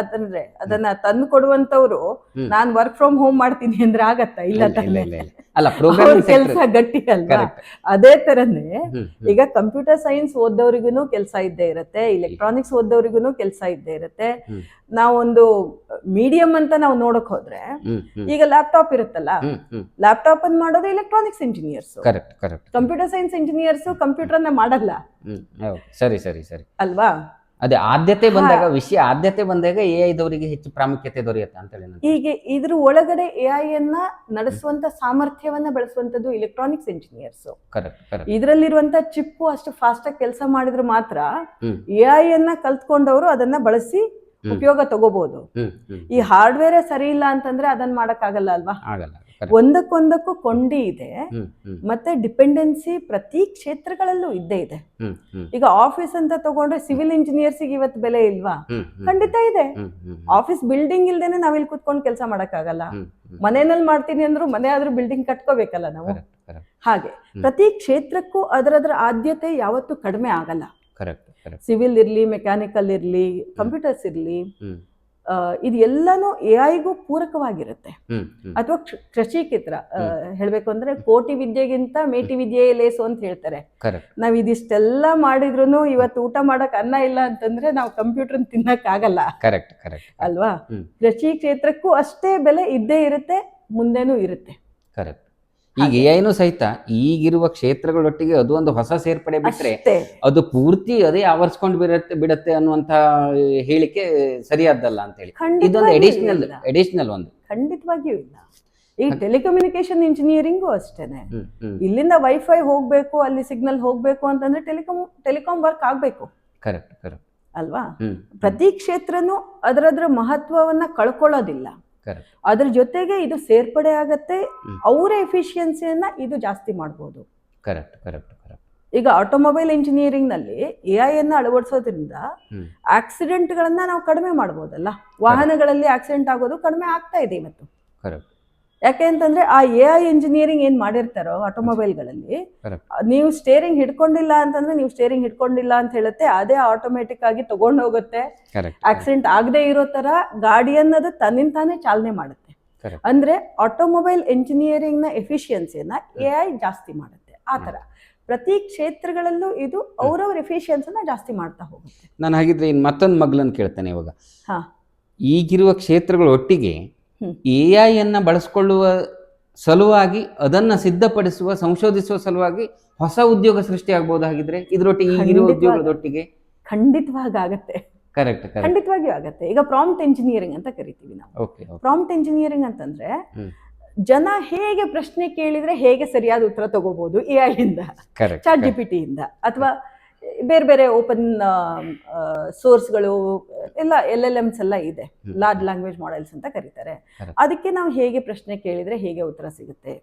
ಅದಂದ್ರೆ ಅದನ್ನ ತಂದು ಕೊಡುವಂತವ್ರು. ನಾನ್ ವರ್ಕ್ ಫ್ರಮ್ ಹೋಮ್ ಮಾಡ್ತೀನಿ ಅಂದ್ರೆ ಆಗತ್ತಾ? ಇಲ್ಲ. ಅಲ್ಲ ಪ್ರೋಗ್ರಾಮಿಂಗ್ ಕೆಲಸ ಗಟ್ಟಿ ಅಲ್ಲ ಅದೇ ತರನೇ ಈಗ ಕಂಪ್ಯೂಟರ್ ಸೈನ್ಸ್ ಓದೋರಿಗೂ ಕೆಲಸ ಇದ್ದೇ ಇರುತ್ತೆ ಇಲೆಕ್ಟ್ರಾನಿಕ್ಸ್ ಓದೋರಿಗೂ ಕೆಲಸ ಇದ್ದೇ ಇರುತ್ತೆ. ನಾವೊಂದು ಮೀಡಿಯಂ ಅಂತ ನಾವು ನೋಡಕ್ ಹೋದ್ರೆ ಈಗ ಲ್ಯಾಪ್ಟಾಪ್ ಇರುತ್ತಲ್ಲ ಲ್ಯಾಪ್ಟಾಪ್ ಅನ್ನು ಮಾಡೋದು electronics engineers computer science engineers computer ಅನ್ನ ಮಾಡಲ್ಲ. ಸರಿ ಸರಿ ಸರಿ. ಅಲ್ವಾ? ಅದೇ ಆದ್ಯತೆ ಬಂದಾಗ ವಿಷಯ ಆದ್ಯತೆ ಬಂದಾಗ ಎ ಐದವರಿಗೆ ಹೆಚ್ಚು ಪ್ರಾಮುಖ್ಯತೆ ದೊರೆಯುತ್ತೆ ಅಂತ ಹೇಳಿ ಈಗ ಇದ್ರ ಒಳಗಡೆ ಎ ಐ ಅನ್ನ ನಡೆಸುವಂತ ಸಾಮರ್ಥ್ಯವನ್ನ ಬಳಸುವಂತದ್ದು ಇಲೆಕ್ಟ್ರಾನಿಕ್ಸ್ ಇಂಜಿನಿಯರ್ಸ್ ಇದರಲ್ಲಿರುವಂತ ಚಿಪ್ಪು ಅಷ್ಟು ಫಾಸ್ಟ್ ಆಗಿ ಕೆಲಸ ಮಾಡಿದ್ರೆ ಮಾತ್ರ. ಎ ಐ ಅನ್ನ ಕಲ್ತ್ಕೊಂಡವರು ಅದನ್ನ ಬಳಸಿ ಉಪಯೋಗ ತಗೋಬಹುದು ಈ ಹಾರ್ಡ್ವೇರ್ ಸರಿ ಇಲ್ಲ ಅಂತಂದ್ರೆ ಅದನ್ನ ಮಾಡಕ್ ಆಗಲ್ಲ ಅಲ್ವಾ? ಆಗಲ್ಲ. ಒಂದಕ್ಕೊಂದಕ್ಕೂ ಕೊಂಡಿ ಇದೆ. ಮತ್ತೆ ಡಿಪೆಂಡೆನ್ಸಿ ಪ್ರತಿ ಕ್ಷೇತ್ರಗಳಲ್ಲೂ ಇದ್ದೇ ಇದೆ. ಈಗ ಆಫೀಸ್ ಅಂತ ತಗೊಂಡ್ರೆ ಸಿವಿಲ್ ಇಂಜಿನಿಯರ್ಸ್ ಇವತ್ತು ಬೆಲೆ ಇಲ್ವಾ? ಖಂಡಿತ ಇದೆ. ಆಫೀಸ್ ಬಿಲ್ಡಿಂಗ್ ಇಲ್ದೇನೆ ಇಲ್ಲಿ ಕುತ್ಕೊಂಡು ಕೆಲಸ ಮಾಡಕ್ಕಾಗಲ್ಲ. ಮನೆಯಲ್ಲಿ ಮಾಡ್ತೀನಿ ಅಂದ್ರು ಮನೆ ಆದ್ರೂ ಬಿಲ್ಡಿಂಗ್ ಕಟ್ಕೋಬೇಕಲ್ಲ ನಾವು? ಹಾಗೆ. ಪ್ರತಿ ಕ್ಷೇತ್ರಕ್ಕೂ ಅದರದ್ರ ಆದ್ಯತೆ ಯಾವತ್ತೂ ಕಡಿಮೆ ಆಗಲ್ಲ. ಸಿವಿಲ್ ಇರ್ಲಿ ಮೆಕ್ಯಾನಿಕಲ್ ಇರ್ಲಿ ಕಂಪ್ಯೂಟರ್ಸ್ ಇರ್ಲಿ. ಇದು ಎಲ್ಲಾನು ಎ ಐಗೂ ಪೂರಕವಾಗಿರುತ್ತೆ. ಅಥವಾ ಕೃಷಿ ಕ್ಷೇತ್ರ ಆ, ಹೇಳ್ಬೇಕು ಅಂದ್ರೆ ಕೋಟಿ ವಿದ್ಯೆಗಿಂತ ಮೇಟಿ ವಿದ್ಯೆ ಲೇಸು ಅಂತ ಹೇಳ್ತಾರೆ. ನಾವ್ ಇದಿಷ್ಟೆಲ್ಲ ಮಾಡಿದ್ರು ಇವತ್ತು ಊಟ ಮಾಡಕ್ ಅನ್ನ ಇಲ್ಲ ಅಂತಂದ್ರೆ ನಾವು ಕಂಪ್ಯೂಟರ್ ತಿನ್ನಕ್ ಆಗಲ್ಲ. Correct correct. ಅಲ್ವಾ? ಕೃಷಿ ಕ್ಷೇತ್ರಕ್ಕೂ ಅಷ್ಟೇ ಬೆಲೆ ಇದ್ದೇ ಇರುತ್ತೆ ಮುಂದೆನೂ ಇರುತ್ತೆ. ಕರೆಕ್ಟ್. ಈಗ ಏನು ಸಹಿತ ಈಗಿರುವ ಕ್ಷೇತ್ರಗಳೊಟ್ಟಿಗೆ ಅದು ಒಂದು ಹೊಸ ಸೇರ್ಪಡೆ ಬಿಟ್ರೆ ಅದು ಪೂರ್ತಿ ಅದೇ ಆವರಿಸ್ಕೊಂಡು ಬಿಡತ್ತೆ ಬಿಡತ್ತೆ ಅನ್ನುವಂತ ಹೇಳಿಕೆ ಸರಿಯಾದ್ದಲ್ಲ ಅಂತ ಹೇಳಿ ಇದೊಂದು ಅಡಿಷನಲ್ ಅಡಿಷನಲ್. ಎಡಿಷನಲ್ ಒಂದು. ಖಂಡಿತವಾಗಿಯೂ ಇಲ್ಲ. ಈ ಟೆಲಿಕಮ್ಯುನಿಕೇಶನ್ ಇಂಜಿನಿಯರಿಂಗು ಅಷ್ಟೇನೆ. ಇಲ್ಲಿಂದ ವೈಫೈ ಹೋಗ್ಬೇಕು ಅಲ್ಲಿ ಸಿಗ್ನಲ್ ಹೋಗ್ಬೇಕು ಅಂತಂದ್ರೆ ಟೆಲಿಕಾಮ್ ಟೆಲಿಕಾಂ ವರ್ಕ್ ಆಗ್ಬೇಕು. ಕರೆಕ್ಟ್ ಕರೆಕ್ಟ್ ಅಲ್ವಾ? ಪ್ರತಿ ಕ್ಷೇತ್ರನೂ ಅದರದ್ರ ಮಹತ್ವವನ್ನ ಕಳ್ಕೊಳ್ಳೋದಿಲ್ಲ. ಅದ್ರ ಜೊತೆಗೆ ಇದು ಸೇರ್ಪಡೆ ಆಗತ್ತೆ. ಅವರ ಎಫಿಷಿಯನ್ಸಿಯನ್ನ ಇದು ಜಾಸ್ತಿ ಮಾಡಬಹುದು ಕರೆಕ್ಟ್ ಕರೆಕ್ಟ್ ಕರೆಕ್ಟ್ ಈಗ ಆಟೋಮೊಬೈಲ್ ಇಂಜಿನಿಯರಿಂಗ್ನಲ್ಲಿ ಎ ಐ ಅನ್ನ ಅಳವಡಿಸೋದ್ರಿಂದ ಆಕ್ಸಿಡೆಂಟ್ ಗಳನ್ನ ನಾವು ಕಡಿಮೆ ಮಾಡಬಹುದಲ್ಲ ವಾಹನಗಳಲ್ಲಿ ಆಕ್ಸಿಡೆಂಟ್ ಆಗೋದು ಕಡಿಮೆ ಆಗ್ತಾ ಇದೆ ಇವತ್ತು. ಕರೆಕ್ಟ್ ಯಾಕೆ ಅಂತಂದ್ರೆ ಆ ಎ ಐ ಇಂಜಿನಿಯರಿಂಗ್ ಏನ್ ಮಾಡಿರ್ತಾರೋ ಆಟೋಮೊಬೈಲ್ಗಳಲ್ಲಿ ನೀವು ಸ್ಟೇರಿಂಗ್ ಹಿಡ್ಕೊಂಡಿಲ್ಲ ಅಂತಂದ್ರೆ ನೀವು ಸ್ಟೇರಿಂಗ್ ಹಿಡ್ಕೊಂಡಿಲ್ಲ ಅಂತ ಹೇಳುತ್ತೆ ಅದೇ ಆಟೋಮೆಟಿಕ್ ಆಗಿ ತಗೊಂಡು ಹೋಗುತ್ತೆ. ಆಕ್ಸಿಡೆಂಟ್ ಆಗದೆ ಇರೋ ತರ ಗಾಡಿಯನ್ನದು ತನ್ನಿಂದ ತಾನೇ ಚಾಲನೆ ಮಾಡುತ್ತೆ. ಅಂದ್ರೆ ಆಟೋಮೊಬೈಲ್ ಇಂಜಿನಿಯರಿಂಗ್ನ ಎಫಿಷಿಯನ್ಸಿಯನ್ನ ಎ ಐ ಜಾಸ್ತಿ ಮಾಡುತ್ತೆ ಆ ತರ. ಪ್ರತಿ ಕ್ಷೇತ್ರಗಳಲ್ಲೂ ಇದು ಅವ್ರವ್ರ ಎಫಿಷಿಯನ್ಸಿನ ಜಾಸ್ತಿ ಮಾಡ್ತಾ ಹೋಗುತ್ತೆ. ನಾನು ಹಾಗಿದ್ರೆ ಇನ್ನು ಮತ್ತೊಂದು ಮಗ್ಲನ್ನು ಕೇಳ್ತೇನೆ ಇವಾಗ. ಹಾ. ಈಗಿರುವ ಕ್ಷೇತ್ರಗಳ ಒಟ್ಟಿಗೆ. ಎ ಅನ್ನ ಬಳಸ್ಕೊಳ್ಳುವ ಸಲುವಾಗಿ ಅದನ್ನ ಸಿದ್ಧಪಡಿಸುವ ಸಂಶೋಧಿಸುವ ಸಲುವಾಗಿ ಹೊಸ ಉದ್ಯೋಗ ಸೃಷ್ಟಿ ಆಗ್ಬೋದು ಹಾಗಿದ್ರೆ ಇದ್ರೊಟ್ಟಿಗೆ ಈಗಿರುವ ಖಂಡಿತವಾಗಿ. ಉದ್ಯೋಗದೊಟ್ಟಿಗೆ? ಖಂಡಿತವಾಗಿ ಆಗತ್ತೆ. ಕರೆಕ್ಟ್ ಖಂಡಿತವಾಗಿಯೂ ಆಗತ್ತೆ. ಈಗ ಪ್ರಾಂಪ್ಟ್ ಇಂಜಿನಿಯರಿಂಗ್ ಅಂತ ಕರಿತೀವಿ ನಾವು. ಪ್ರಾಂಪ್ಟ್ ಇಂಜಿನಿಯರಿಂಗ್ ಅಂತಂದ್ರೆ. ಜನ ಹೇಗೆ ಪ್ರಶ್ನೆ ಕೇಳಿದ್ರೆ ಹೇಗೆ ಸರಿಯಾದ ಉತ್ತರ ತಗೋಬಹುದು ಎ ಐ ಇಂದ? ಚಾಟ್ ಜಿಪಿಟಿ ಇಂದ? ಅಥವಾ ಬೇರೆ ಬೇರೆ ಓಪನ್ ಸೋರ್ಸ್ಗಳು ಎಲ್ಲ ಎಲ್ ಎಲ್ ಎಮ್ಸ್ ಎಲ್ಲ ಇದೆ. ಲಾರ್ಜ್ ಲ್ಯಾಂಗ್ವೇಜ್ ಮಾಡೆಲ್ಸ್ ಅಂತ ಕರೀತಾರೆ. ಅದಕ್ಕೆ ನಾವು ಹೇಗೆ ಪ್ರಶ್ನೆ ಕೇಳಿದ್ರೆ ಹೇಗೆ ಉತ್ತರ ಸಿಗುತ್ತೆ?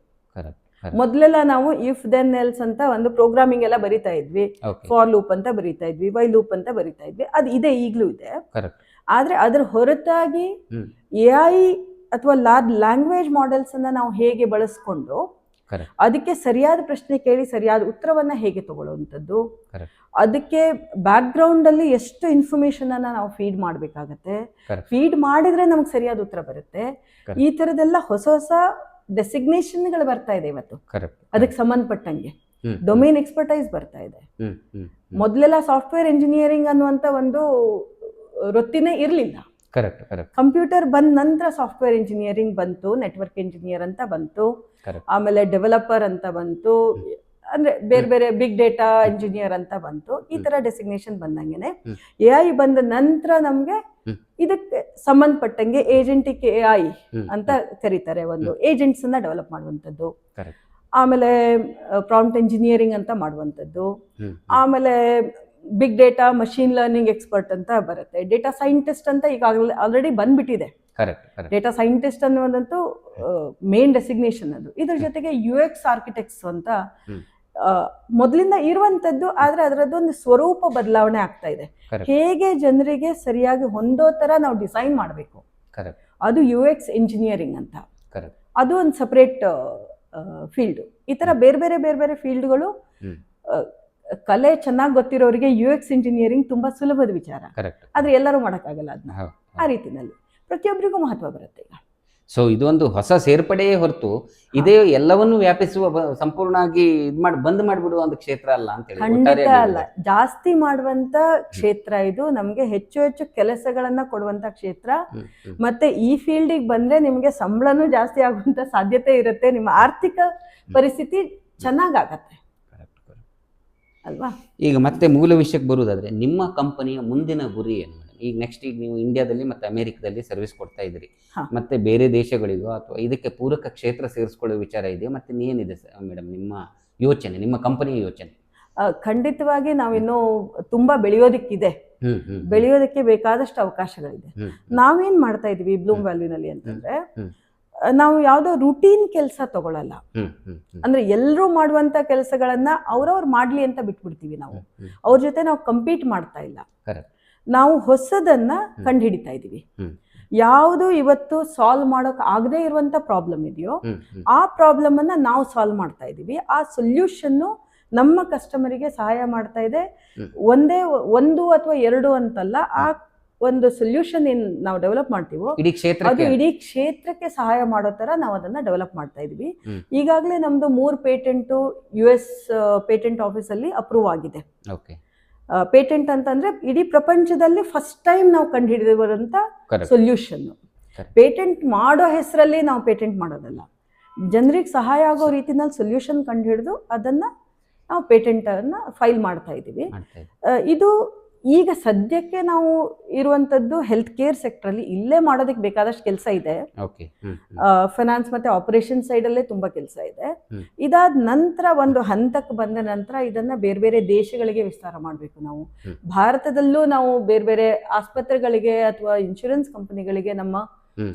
ಮೊದಲೆಲ್ಲ ನಾವು ಇಫ್ ದೆನ್ ಎಲ್ಸ್ ಅಂತ ಒಂದು ಪ್ರೋಗ್ರಾಮಿಂಗ್ ಎಲ್ಲ ಬರಿತಾ ಇದ್ವಿ. ಫಾರ್ ಲೂಪ್ ಅಂತ ಬರಿತಾ ಇದ್ವಿ. ವೈ ಲೂಪ್ ಅಂತ ಬರಿತಾ ಇದ್ವಿ. ಅದು ಇದೆ ಈಗಲೂ ಇದೆ. ಆದ್ರೆ ಅದ್ರ ಹೊರತಾಗಿ. ಎ ಐ ಅಥವಾ ಲಾರ್ಜ್ ಲ್ಯಾಂಗ್ವೇಜ್ ಮಾಡೆಲ್ಸ್ ಅನ್ನ ನಾವು ಹೇಗೆ ಬಳಸ್ಕೊಂಡು. ಅದಕ್ಕೆ ಸರಿಯಾದ ಪ್ರಶ್ನೆ ಕೇಳಿ ಸರಿಯಾದ ಉತ್ತರವನ್ನ ಹೇಗೆ ತಗೊಳ್ಳುವಂಥದ್ದು. ಅದಕ್ಕೆ ಬ್ಯಾಕ್ ಗ್ರೌಂಡ್ ಅಲ್ಲಿ ಎಷ್ಟು ಇನ್ಫಾರ್ಮೇಶನ್ ಅನ್ನ ನಾವು ಫೀಡ್ ಮಾಡಬೇಕಾಗತ್ತೆ? ಫೀಡ್ ಮಾಡಿದ್ರೆ ನಮ್ಗೆ ಸರಿಯಾದ ಉತ್ತರ ಬರುತ್ತೆ. ಈ ತರದೆಲ್ಲ ಹೊಸ ಹೊಸ ಡೆಸಿಗ್ನೇಷನ್ಗಳು ಬರ್ತಾ ಇದೆ ಇವತ್ತು. ಅದಕ್ಕೆ ಸಂಬಂಧಪಟ್ಟಂಗೆ. ಡೊಮೇನ್ ಎಕ್ಸ್ಪರ್ಟೈಸ್ ಬರ್ತಾ ಇದೆ. ಮೊದಲೆಲ್ಲ ಸಾಫ್ಟ್ವೇರ್ ಇಂಜಿನಿಯರಿಂಗ್ ಅನ್ನುವಂತ ಒಂದು ವೃತ್ತಿನೇ ಇರಲಿಲ್ಲ. ಕರೆಕ್ಟ್ ಕರೆಕ್ಟ್ ಕಂಪ್ಯೂಟರ್ ಬಂದ ನಂತರ ಸಾಫ್ಟ್ವೇರ್ ಇಂಜಿನಿಯರಿಂಗ್ ಬಂತು ನೆಟ್ವರ್ಕ್ ಇಂಜಿನಿಯರ್ ಅಂತ ಬಂತು. ಆಮೇಲೆ ಡೆವಲಪರ್ ಅಂತ ಬಂತು. ಅಂದ್ರೆ ಬೇರೆ ಬೇರೆ ಬಿಗ್ ಡೇಟಾ ಇಂಜಿನಿಯರ್ ಅಂತ ಬಂತು. ಈ ತರ ಡೆಸಿಗ್ನೇಷನ್ ಬಂದಂಗೆನೆ. ಎಐ ಎ ಐ ಬಂದ ನಂತರ ನಮ್ಗೆ ಇದಕ್ಕೆ ಸಂಬಂಧಪಟ್ಟಂಗೆ ಏಜೆಂಟಿಕ್ ಎ ಐ ಅಂತ ಕರೀತಾರೆ ಒಂದು ಏಜೆಂಟ್ಸ್ ಅನ್ನ ಡೆವಲಪ್ ಮಾಡುವಂಥದ್ದು. ಆಮೇಲೆ ಪ್ರಾಂಪ್ಟ್ ಇಂಜಿನಿಯರಿಂಗ್ ಅಂತ ಮಾಡುವಂಥದ್ದು. ಆಮೇಲೆ big data machine learning expert ಅಂತ ಬರುತ್ತೆ. ಡೇಟಾ ಸೈಂಟಿಸ್ಟ್ ಅಂತ ಈಗ ಆಲ್ರೆಡಿ ಬಂದ್ಬಿಟ್ಟಿದೆ. ಡೇಟಾ ಸೈಂಟಿಸ್ಟ್ ಅನ್ನೋದಂತೂ ಮೇನ್ ಡೆಸಿಗ್ನೇಷನ್ ಅದು. ಇದ್ರ ಜೊತೆಗೆ ಯು ಎಕ್ಸ್ ಆರ್ಕಿಟೆಕ್ಟ್ಸ್ ಅಂತ ಮೊದಲಿಂದ ಇರುವಂತದ್ದು ಆದ್ರೆ ಅದರದ್ದೊಂದು ಸ್ವರೂಪ ಬದಲಾವಣೆ ಆಗ್ತಾ ಇದೆ. ಹೇಗೆ ಜನರಿಗೆ ಸರಿಯಾಗಿ ಹೊಂದೋ ತರ ನಾವು ಡಿಸೈನ್ ಮಾಡಬೇಕು? ಅದು ಯು ಎಕ್ಸ್ ಇಂಜಿನಿಯರಿಂಗ್ ಅಂತ ಅದು ಒಂದು ಸಪ್ರೇಟ್ ಫೀಲ್ಡ್ ಈ ತರ ಬೇರೆ ಬೇರೆ ಬೇರೆ ಬೇರೆ ಫೀಲ್ಡ್ಗಳು. ಕಲೆ ಚೆನ್ನಾಗಿ ಗೊತ್ತಿರೋರಿಗೆ ಯು ಎಕ್ಸ್ ಇಂಜಿನಿಯರಿಂಗ್ ತುಂಬಾ ಸುಲಭದ ವಿಚಾರ. ಕರೆಕ್ಟ್ ಆದ್ರೆ ಎಲ್ಲರೂ ಮಾಡೋಕ್ಕಾಗಲ್ಲ ಅದನ್ನ ಆ ರೀತಿನಲ್ಲಿ ಪ್ರತಿಯೊಬ್ಬರಿಗೂ ಮಹತ್ವ ಬರುತ್ತೆ ಈಗ. ಸೊ ಇದೊಂದು ಹೊಸ ಸೇರ್ಪಡೆಯೇ ಹೊರತು ಇದೇ ಎಲ್ಲವನ್ನೂ ವ್ಯಾಪಿಸುವ ಸಂಪೂರ್ಣವಾಗಿ ಇದು ಮಾಡಿ ಬಂದ್ ಮಾಡಿಬಿಡುವ ಒಂದು ಕ್ಷೇತ್ರ ಅಲ್ಲ ಅಂತ ಹೇಳಿ ಖಂಡಿತ ಅಲ್ಲ. ಜಾಸ್ತಿ ಮಾಡುವಂತ ಕ್ಷೇತ್ರ ಇದು. ನಮ್ಗೆ ಹೆಚ್ಚು ಹೆಚ್ಚು ಕೆಲಸಗಳನ್ನ ಕೊಡುವಂತ ಕ್ಷೇತ್ರ. ಮತ್ತೆ ಈ ಫೀಲ್ಡಿಗೆ ಬಂದ್ರೆ ನಿಮ್ಗೆ ಸಂಬಳನೂ ಜಾಸ್ತಿ ಆಗುವಂತ ಸಾಧ್ಯತೆ ಇರುತ್ತೆ. ನಿಮ್ಮ ಆರ್ಥಿಕ ಪರಿಸ್ಥಿತಿ ಚೆನ್ನಾಗಾಗತ್ತೆ. ಅಲ್ವಾ? ಈಗ ಮತ್ತೆ ಮೂಲ ವಿಷಯಕ್ಕೆ ಬರುವುದಾದ್ರೆ ನಿಮ್ಮ ಕಂಪನಿಯ ಮುಂದಿನ ಗುರಿ ಏನು ಮೇಡಮ್ ಈಗ ನೆಕ್ಸ್ಟ್ ಈಗ ನೀವು ಇಂಡಿಯಾದಲ್ಲಿ ಮತ್ತೆ ಅಮೆರಿಕದಲ್ಲಿ ಸರ್ವಿಸ್ ಕೊಡ್ತಾ ಇದ್ದೀರಿ. ಮತ್ತೆ ಬೇರೆ ದೇಶಗಳಿಗೋ ಅಥವಾ ಇದಕ್ಕೆ ಪೂರಕ ಕ್ಷೇತ್ರ ಸೇರಿಸ್ಕೊಳ್ಳೋ ವಿಚಾರ ಇದೆಯಾ? ಮತ್ತೆ ಏನಿದೆ ಮೇಡಮ್ ನಿಮ್ಮ ಯೋಚನೆ ನಿಮ್ಮ ಕಂಪನಿಯ ಯೋಚನೆ? ಖಂಡಿತವಾಗಿ ನಾವಿನ್ನೂ ತುಂಬಾ ಬೆಳೆಯೋದಕ್ಕಿದೆ. ಬೆಳೆಯೋದಕ್ಕೆ ಬೇಕಾದಷ್ಟು ಅವಕಾಶಗಳಿದೆ. ನಾವೇನ್ ಮಾಡ್ತಾ ಇದೀವಿ ಬ್ಲೂಮ್ ವ್ಯಾಲ್ಯೂನಲ್ಲಿ ಅಂತಂದ್ರೆ ನಾವು ಯಾವುದೋ ರುಟೀನ್ ಕೆಲಸ ತಗೊಳಲ್ಲ. ಅಂದ್ರೆ ಎಲ್ಲರೂ ಮಾಡುವಂತ ಕೆಲಸಗಳನ್ನ ಅವ್ರವ್ರು ಮಾಡ್ಲಿ ಅಂತ ಬಿಟ್ಬಿಡ್ತೀವಿ ನಾವು. ಅವ್ರ ಜೊತೆ ನಾವು ಕಂಪೀಟ್ ಮಾಡ್ತಾ ಇಲ್ಲ. ನಾವು ಹೊಸದನ್ನ ಕಂಡುಹಿಡಿತಾ ಇದೀವಿ. ಹ್ಮ್. ಯಾವುದು ಇವತ್ತು ಸಾಲ್ವ್ ಮಾಡೋಕ್ ಆಗದೆ ಇರುವಂತ ಪ್ರಾಬ್ಲಮ್ ಇದೆಯೋ ಆ ಪ್ರಾಬ್ಲಮ್ ಅನ್ನ ನಾವು ಸಾಲ್ವ್ ಮಾಡ್ತಾ ಇದೀವಿ. ಆ ಸೊಲ್ಯೂಷನ್ ನಮ್ಮ ಕಸ್ಟಮರಿಗೆ ಸಹಾಯ ಮಾಡ್ತಾ ಇದೆ. ಒಂದೇ ಒಂದು ಅಥವಾ ಎರಡು ಅಂತಲ್ಲ ಆ ಒಂದು ಸೊಲ್ಯೂಷನ್ ಏನ್ ನಾವು ಡೆವಲಪ್ ಮಾಡ್ತೀವೋ ಇಡೀ ಅದು ಕ್ಷೇತ್ರಕ್ಕೆ ಇಡೀ ಕ್ಷೇತ್ರಕ್ಕೆ ಸಹಾಯ ಮಾಡೋ ತರ ನಾವು ಅದನ್ನ ಡೆವಲಪ್ ಮಾಡ್ತಾ ಇದೀವಿ. ಈಗಾಗಲೇ ನಮ್ದು ಮೂರ್ patent U S patent office ಅಲ್ಲಿ ಅಪ್ರೂವ್ ಆಗಿದೆ. ಪೇಟೆಂಟ್ ಅಂತಂದ್ರೆ ಇಡೀ ಪ್ರಪಂಚದಲ್ಲಿ ಫಸ್ಟ್ ಟೈಮ್ ನಾವು ಕಂಡು ಹಿಡಿದಿರುವಂತ ಸೊಲ್ಯೂಷನ್ ಪೇಟೆಂಟ್ ಮಾಡೋ ಹೆಸರಲ್ಲಿ ನಾವು ಪೇಟೆಂಟ್ ಮಾಡೋದಲ್ಲ. ಜನರಿಗೆ ಸಹಾಯ ಆಗೋ ರೀತಿನಲ್ಲಿ ಸೊಲ್ಯೂಷನ್ ಕಂಡು ಹಿಡಿದು ಅದನ್ನ ನಾವು ಪೇಟೆಂಟ್ ಅನ್ನ ಫೈಲ್ ಮಾಡ್ತಾ ಇದ್ದೀವಿ. ಇದು ಈಗ ಸದ್ಯಕ್ಕೆ ನಾವು ಇರುವಂತದ್ದು ಹೆಲ್ತ್ ಕೇರ್ ಸೆಕ್ಟರ್ ಅಲ್ಲಿ ಇಲ್ಲೇ ಮಾಡೋದಕ್ಕೆ ಬೇಕಾದಷ್ಟು ಕೆಲಸ ಇದೆ. ಫೈನಾನ್ಸ್ ಮತ್ತೆ ಆಪರೇಷನ್ ಸೈಡ್ ಅಲ್ಲೇ ತುಂಬಾ ಕೆಲಸ ಇದೆ. ಇದಾದ ನಂತರ ಒಂದು ಹಂತಕ್ಕೆ ಬಂದ ನಂತರ ಇದನ್ನ ಬೇರೆ ಬೇರೆ ದೇಶಗಳಿಗೆ ವಿಸ್ತಾರ ಮಾಡಬೇಕು ನಾವು. ಭಾರತದಲ್ಲೂ ನಾವು ಬೇರೆ ಬೇರೆ ಆಸ್ಪತ್ರೆಗಳಿಗೆ ಅಥವಾ ಇನ್ಶೂರೆನ್ಸ್ ಕಂಪನಿಗಳಿಗೆ ನಮ್ಮ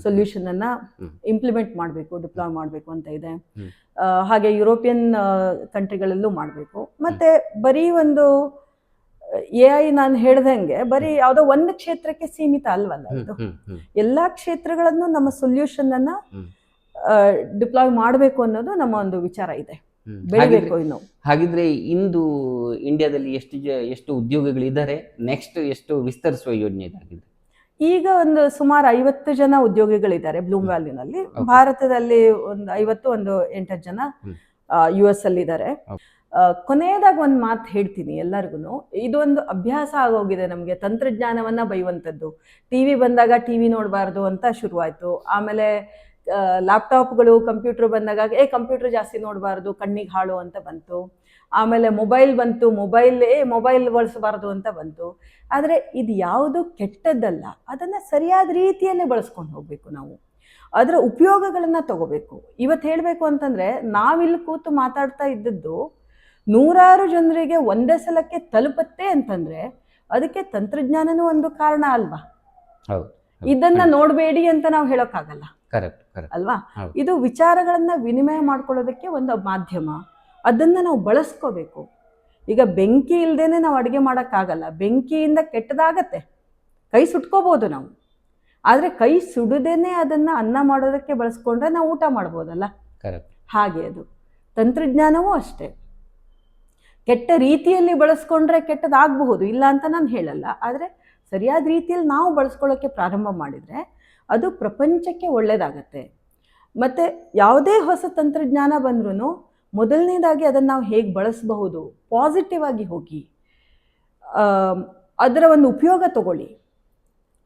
ಸೊಲ್ಯೂಷನ್ ಅನ್ನ ಇಂಪ್ಲಿಮೆಂಟ್ ಮಾಡಬೇಕು ಡಿಪ್ಲಾಯ್ ಮಾಡಬೇಕು ಅಂತ ಇದೆ. ಹಾಗೆ ಯುರೋಪಿಯನ್ ಕಂಟ್ರಿಗಳಲ್ಲೂ ಮಾಡಬೇಕು. ಮತ್ತೆ ಬರೀ ಒಂದು ಎ ಐ ನಾನು ಹೇಳ್ದಂಗೆ ಬರೀ ಯಾವುದೋ ಒಂದು ಕ್ಷೇತ್ರಕ್ಕೆ ಸೀಮಿತ ಅಲ್ವಲ್ಲ ಇದು ಎಲ್ಲಾ ಕ್ಷೇತ್ರಗಳನ್ನು ನಮ್ಮ ಸೊಲ್ಯೂಷನ್ ಅನ್ನ. ಡಿಪ್ಲಾಯ್ ಮಾಡಬೇಕು ಅನ್ನೋದು ನಮ್ಮ ಒಂದು ವಿಚಾರ ಇದೆ. ಬೆಳಿಬೇಕು ಇನ್ನು ಹಾಗಿದ್ರೆ ಇಂದು ಇಂಡಿಯಾದಲ್ಲಿ ಎಷ್ಟು ಎಷ್ಟು ಉದ್ಯೋಗಿಗಳಿದ್ದಾರೆ ನೆಕ್ಸ್ಟ್ ಎಷ್ಟು ವಿಸ್ತರಿಸುವ ಯೋಜನೆ ಇದಾಗಿದೆ ಈಗ ಒಂದು ಸುಮಾರು ಐವತ್ತು ಜನ ಉದ್ಯೋಗಿಗಳಿದ್ದಾರೆ ಬ್ಲೂಮ್ ವ್ಯಾಲಿನಲ್ಲಿ. ಭಾರತದಲ್ಲಿ ಒಂದು ಐವತ್ತು ಒಂದು ಎಂಟತ್ತು ಜನ. ಯು ಎಸ್ ಅಲ್ಲಿ ಇದ್ದಾರೆ. ಕೊನೆಯದಾಗ ಒಂದು ಮಾತು ಹೇಳ್ತೀನಿ ಎಲ್ಲರಿಗೂ ಇದೊಂದು ಅಭ್ಯಾಸ ಆಗೋಗಿದೆ ನಮಗೆ, ತಂತ್ರಜ್ಞಾನವನ್ನ ಬೈಯುವಂಥದ್ದು. ಟಿವಿ ಬಂದಾಗ ಟಿ ವಿ ನೋಡಬಾರ್ದು ಅಂತ ಶುರುವಾಯಿತು. ಆಮೇಲೆ ಲ್ಯಾಪ್ಟಾಪ್ಗಳು ಕಂಪ್ಯೂಟರ್ ಬಂದಾಗ, ಏ ಕಂಪ್ಯೂಟರ್ ಜಾಸ್ತಿ ನೋಡಬಾರ್ದು, ಕಣ್ಣಿಗೆ ಹಾಳು ಅಂತ ಬಂತು. ಆಮೇಲೆ ಮೊಬೈಲ್ ಬಂತು ಮೊಬೈಲ್ ಏ ಮೊಬೈಲ್ ಬಳಸಬಾರ್ದು ಅಂತ ಬಂತು. ಆದರೆ ಇದು ಯಾವುದು ಕೆಟ್ಟದ್ದಲ್ಲ, ಅದನ್ನು ಸರಿಯಾದ ರೀತಿಯಲ್ಲೇ ಬಳಸ್ಕೊಂಡು ಹೋಗಬೇಕು ನಾವು. ಅದರ ಉಪಯೋಗಗಳನ್ನು ತಗೋಬೇಕು. ಇವತ್ತು ಹೇಳಬೇಕು ಅಂತಂದರೆ ನಾವಿಲ್ಲಿ ಕೂತು ಮಾತಾಡ್ತಾ ಇದ್ದದ್ದು ನೂರಾರು ಜನರಿಗೆ ಒಂದೇ ಸಲಕ್ಕೆ ತಲುಪತ್ತೆ ಅಂತಂದ್ರೆ ಅದಕ್ಕೆ ತಂತ್ರಜ್ಞಾನನೂ ಒಂದು ಕಾರಣ ಅಲ್ವಾ? ಇದನ್ನ ನೋಡಬೇಡಿ ಅಂತ ನಾವು ಹೇಳೋಕ್ಕಾಗಲ್ಲ. ಅಲ್ವಾ? ಇದು ವಿಚಾರಗಳನ್ನ ವಿನಿಮಯ ಮಾಡ್ಕೊಳ್ಳೋದಕ್ಕೆ ಒಂದು ಮಾಧ್ಯಮ. ಅದನ್ನ ನಾವು ಬಳಸ್ಕೋಬೇಕು. ಈಗ ಬೆಂಕಿ ಇಲ್ದೇನೆ ನಾವು ಅಡುಗೆ ಮಾಡೋಕ್ಕಾಗಲ್ಲ. ಬೆಂಕಿಯಿಂದ ಕೆಟ್ಟದಾಗತ್ತೆ. ಕೈ ಸುಟ್ಕೋಬೋದು ನಾವು. ಆದರೆ ಕೈ ಸುಡದೇನೆ ಅದನ್ನ ಅನ್ನ ಮಾಡೋದಕ್ಕೆ ಬಳಸ್ಕೊಂಡ್ರೆ ನಾವು ಊಟ ಮಾಡ್ಬೋದಲ್ಲ? ಹಾಗೆ ಅದು. ತಂತ್ರಜ್ಞಾನವೂ ಅಷ್ಟೇ. ಕೆಟ್ಟ ರೀತಿಯಲ್ಲಿ ಬಳಸ್ಕೊಂಡ್ರೆ ಕೆಟ್ಟದಾಗಬಹುದು, ಇಲ್ಲ ಅಂತ ನಾನು ಹೇಳಲ್ಲ. ಆದರೆ ಸರಿಯಾದ ರೀತಿಯಲ್ಲಿ ನಾವು ಬಳಸ್ಕೊಳ್ಳೋಕ್ಕೆ ಪ್ರಾರಂಭ ಮಾಡಿದರೆ ಅದು ಪ್ರಪಂಚಕ್ಕೆ ಒಳ್ಳೆಯದಾಗತ್ತೆ ಮತ್ತು ಯಾವುದೇ ಹೊಸ ತಂತ್ರಜ್ಞಾನ ಬಂದ್ರೂ ಮೊದಲನೇದಾಗಿ ಅದನ್ನು ನಾವು ಹೇಗೆ ಬಳಸಬಹುದು ಪಾಸಿಟಿವ್ ಆಗಿ ಹೋಗಿ ಅದರ ಒಂದು ಉಪಯೋಗ ತಗೊಳ್ಳಿ.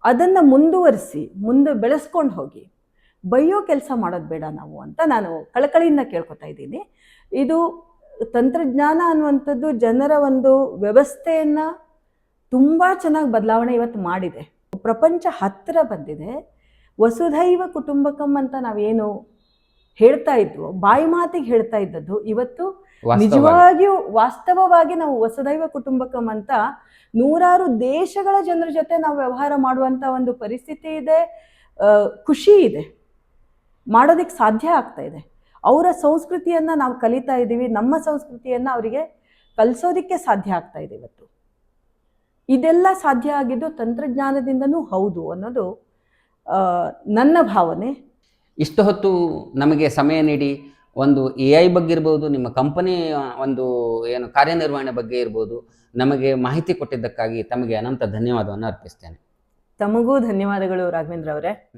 ಅದನ್ನು ಮುಂದುವರಿಸಿ, ಮುಂದೆ ಬೆಳೆಸ್ಕೊಂಡು ಹೋಗಿ. ಬೈಯೋ ಕೆಲಸ ಮಾಡೋದು ಬೇಡ ನಾವು ಅಂತ ನಾನು ಕಳಕಳಿಯಿಂದ ಕೇಳ್ಕೊತಾ ಇದ್ದೀನಿ. ಇದು ತಂತ್ರಜ್ಞಾನ ಅನ್ನುವಂಥದ್ದು ಜನರ ಒಂದು ವ್ಯವಸ್ಥೆಯನ್ನು ತುಂಬ ಚೆನ್ನಾಗಿ ಬದಲಾವಣೆ ಇವತ್ತು ಮಾಡಿದೆ. ಪ್ರಪಂಚ ಹತ್ತಿರ ಬಂದಿದೆ. ವಸುಧೈವ ಕುಟುಂಬಕಂ ಅಂತ ನಾವೇನು ಹೇಳ್ತಾ ಇದ್ವು ಬಾಯಿ ಮಾತಿಗೆ ಹೇಳ್ತಾ ಇದ್ದದ್ದು ಇವತ್ತು ನಿಜವಾಗಿಯೂ ವಾಸ್ತವವಾಗಿ ನಾವು ವಸುಧೈವ ಕುಟುಂಬಕಂ ಅಂತ ನೂರಾರು ದೇಶಗಳ ಜನರ ಜೊತೆ ನಾವು ವ್ಯವಹಾರ ಮಾಡುವಂತ ಒಂದು ಪರಿಸ್ಥಿತಿ ಇದೆ. ಖುಷಿ ಇದೆ. ಮಾಡೋದಕ್ಕೆ ಸಾಧ್ಯ ಆಗ್ತಾ ಇದೆ. ಅವರ ಸಂಸ್ಕೃತಿಯನ್ನ ನಾವು ಕಲಿತಾ ಇದ್ದೀವಿ ನಮ್ಮ ಸಂಸ್ಕೃತಿಯನ್ನ ಅವರಿಗೆ ಕಲಿಸೋದಿಕ್ಕೆ ಸಾಧ್ಯ ಆಗ್ತಾ ಇದೆ ಇವತ್ತು. ಇದೆಲ್ಲ ಸಾಧ್ಯ ಆಗಿದ್ದು ತಂತ್ರಜ್ಞಾನದಿಂದನೂ ಹೌದು ಅನ್ನೋದು ನನ್ನ ಭಾವನೆ. ಇಷ್ಟು ಹೊತ್ತು ನಮಗೆ ಸಮಯ ನೀಡಿ ಒಂದು ಎ ಐ ಬಗ್ಗೆ ಇರ್ಬೋದು ನಿಮ್ಮ ಕಂಪನಿ ಒಂದು ಏನು ಕಾರ್ಯನಿರ್ವಹಣೆ ಬಗ್ಗೆ ಇರ್ಬೋದು ನಮಗೆ ಮಾಹಿತಿ ಕೊಟ್ಟಿದ್ದಕ್ಕಾಗಿ ತಮಗೆ ಅನಂತ ಧನ್ಯವಾದವನ್ನು ಅರ್ಪಿಸ್ತೇನೆ. ತಮಗೂ ಧನ್ಯವಾದಗಳು ರಾಘವೇಂದ್ರ ಅವರೇ.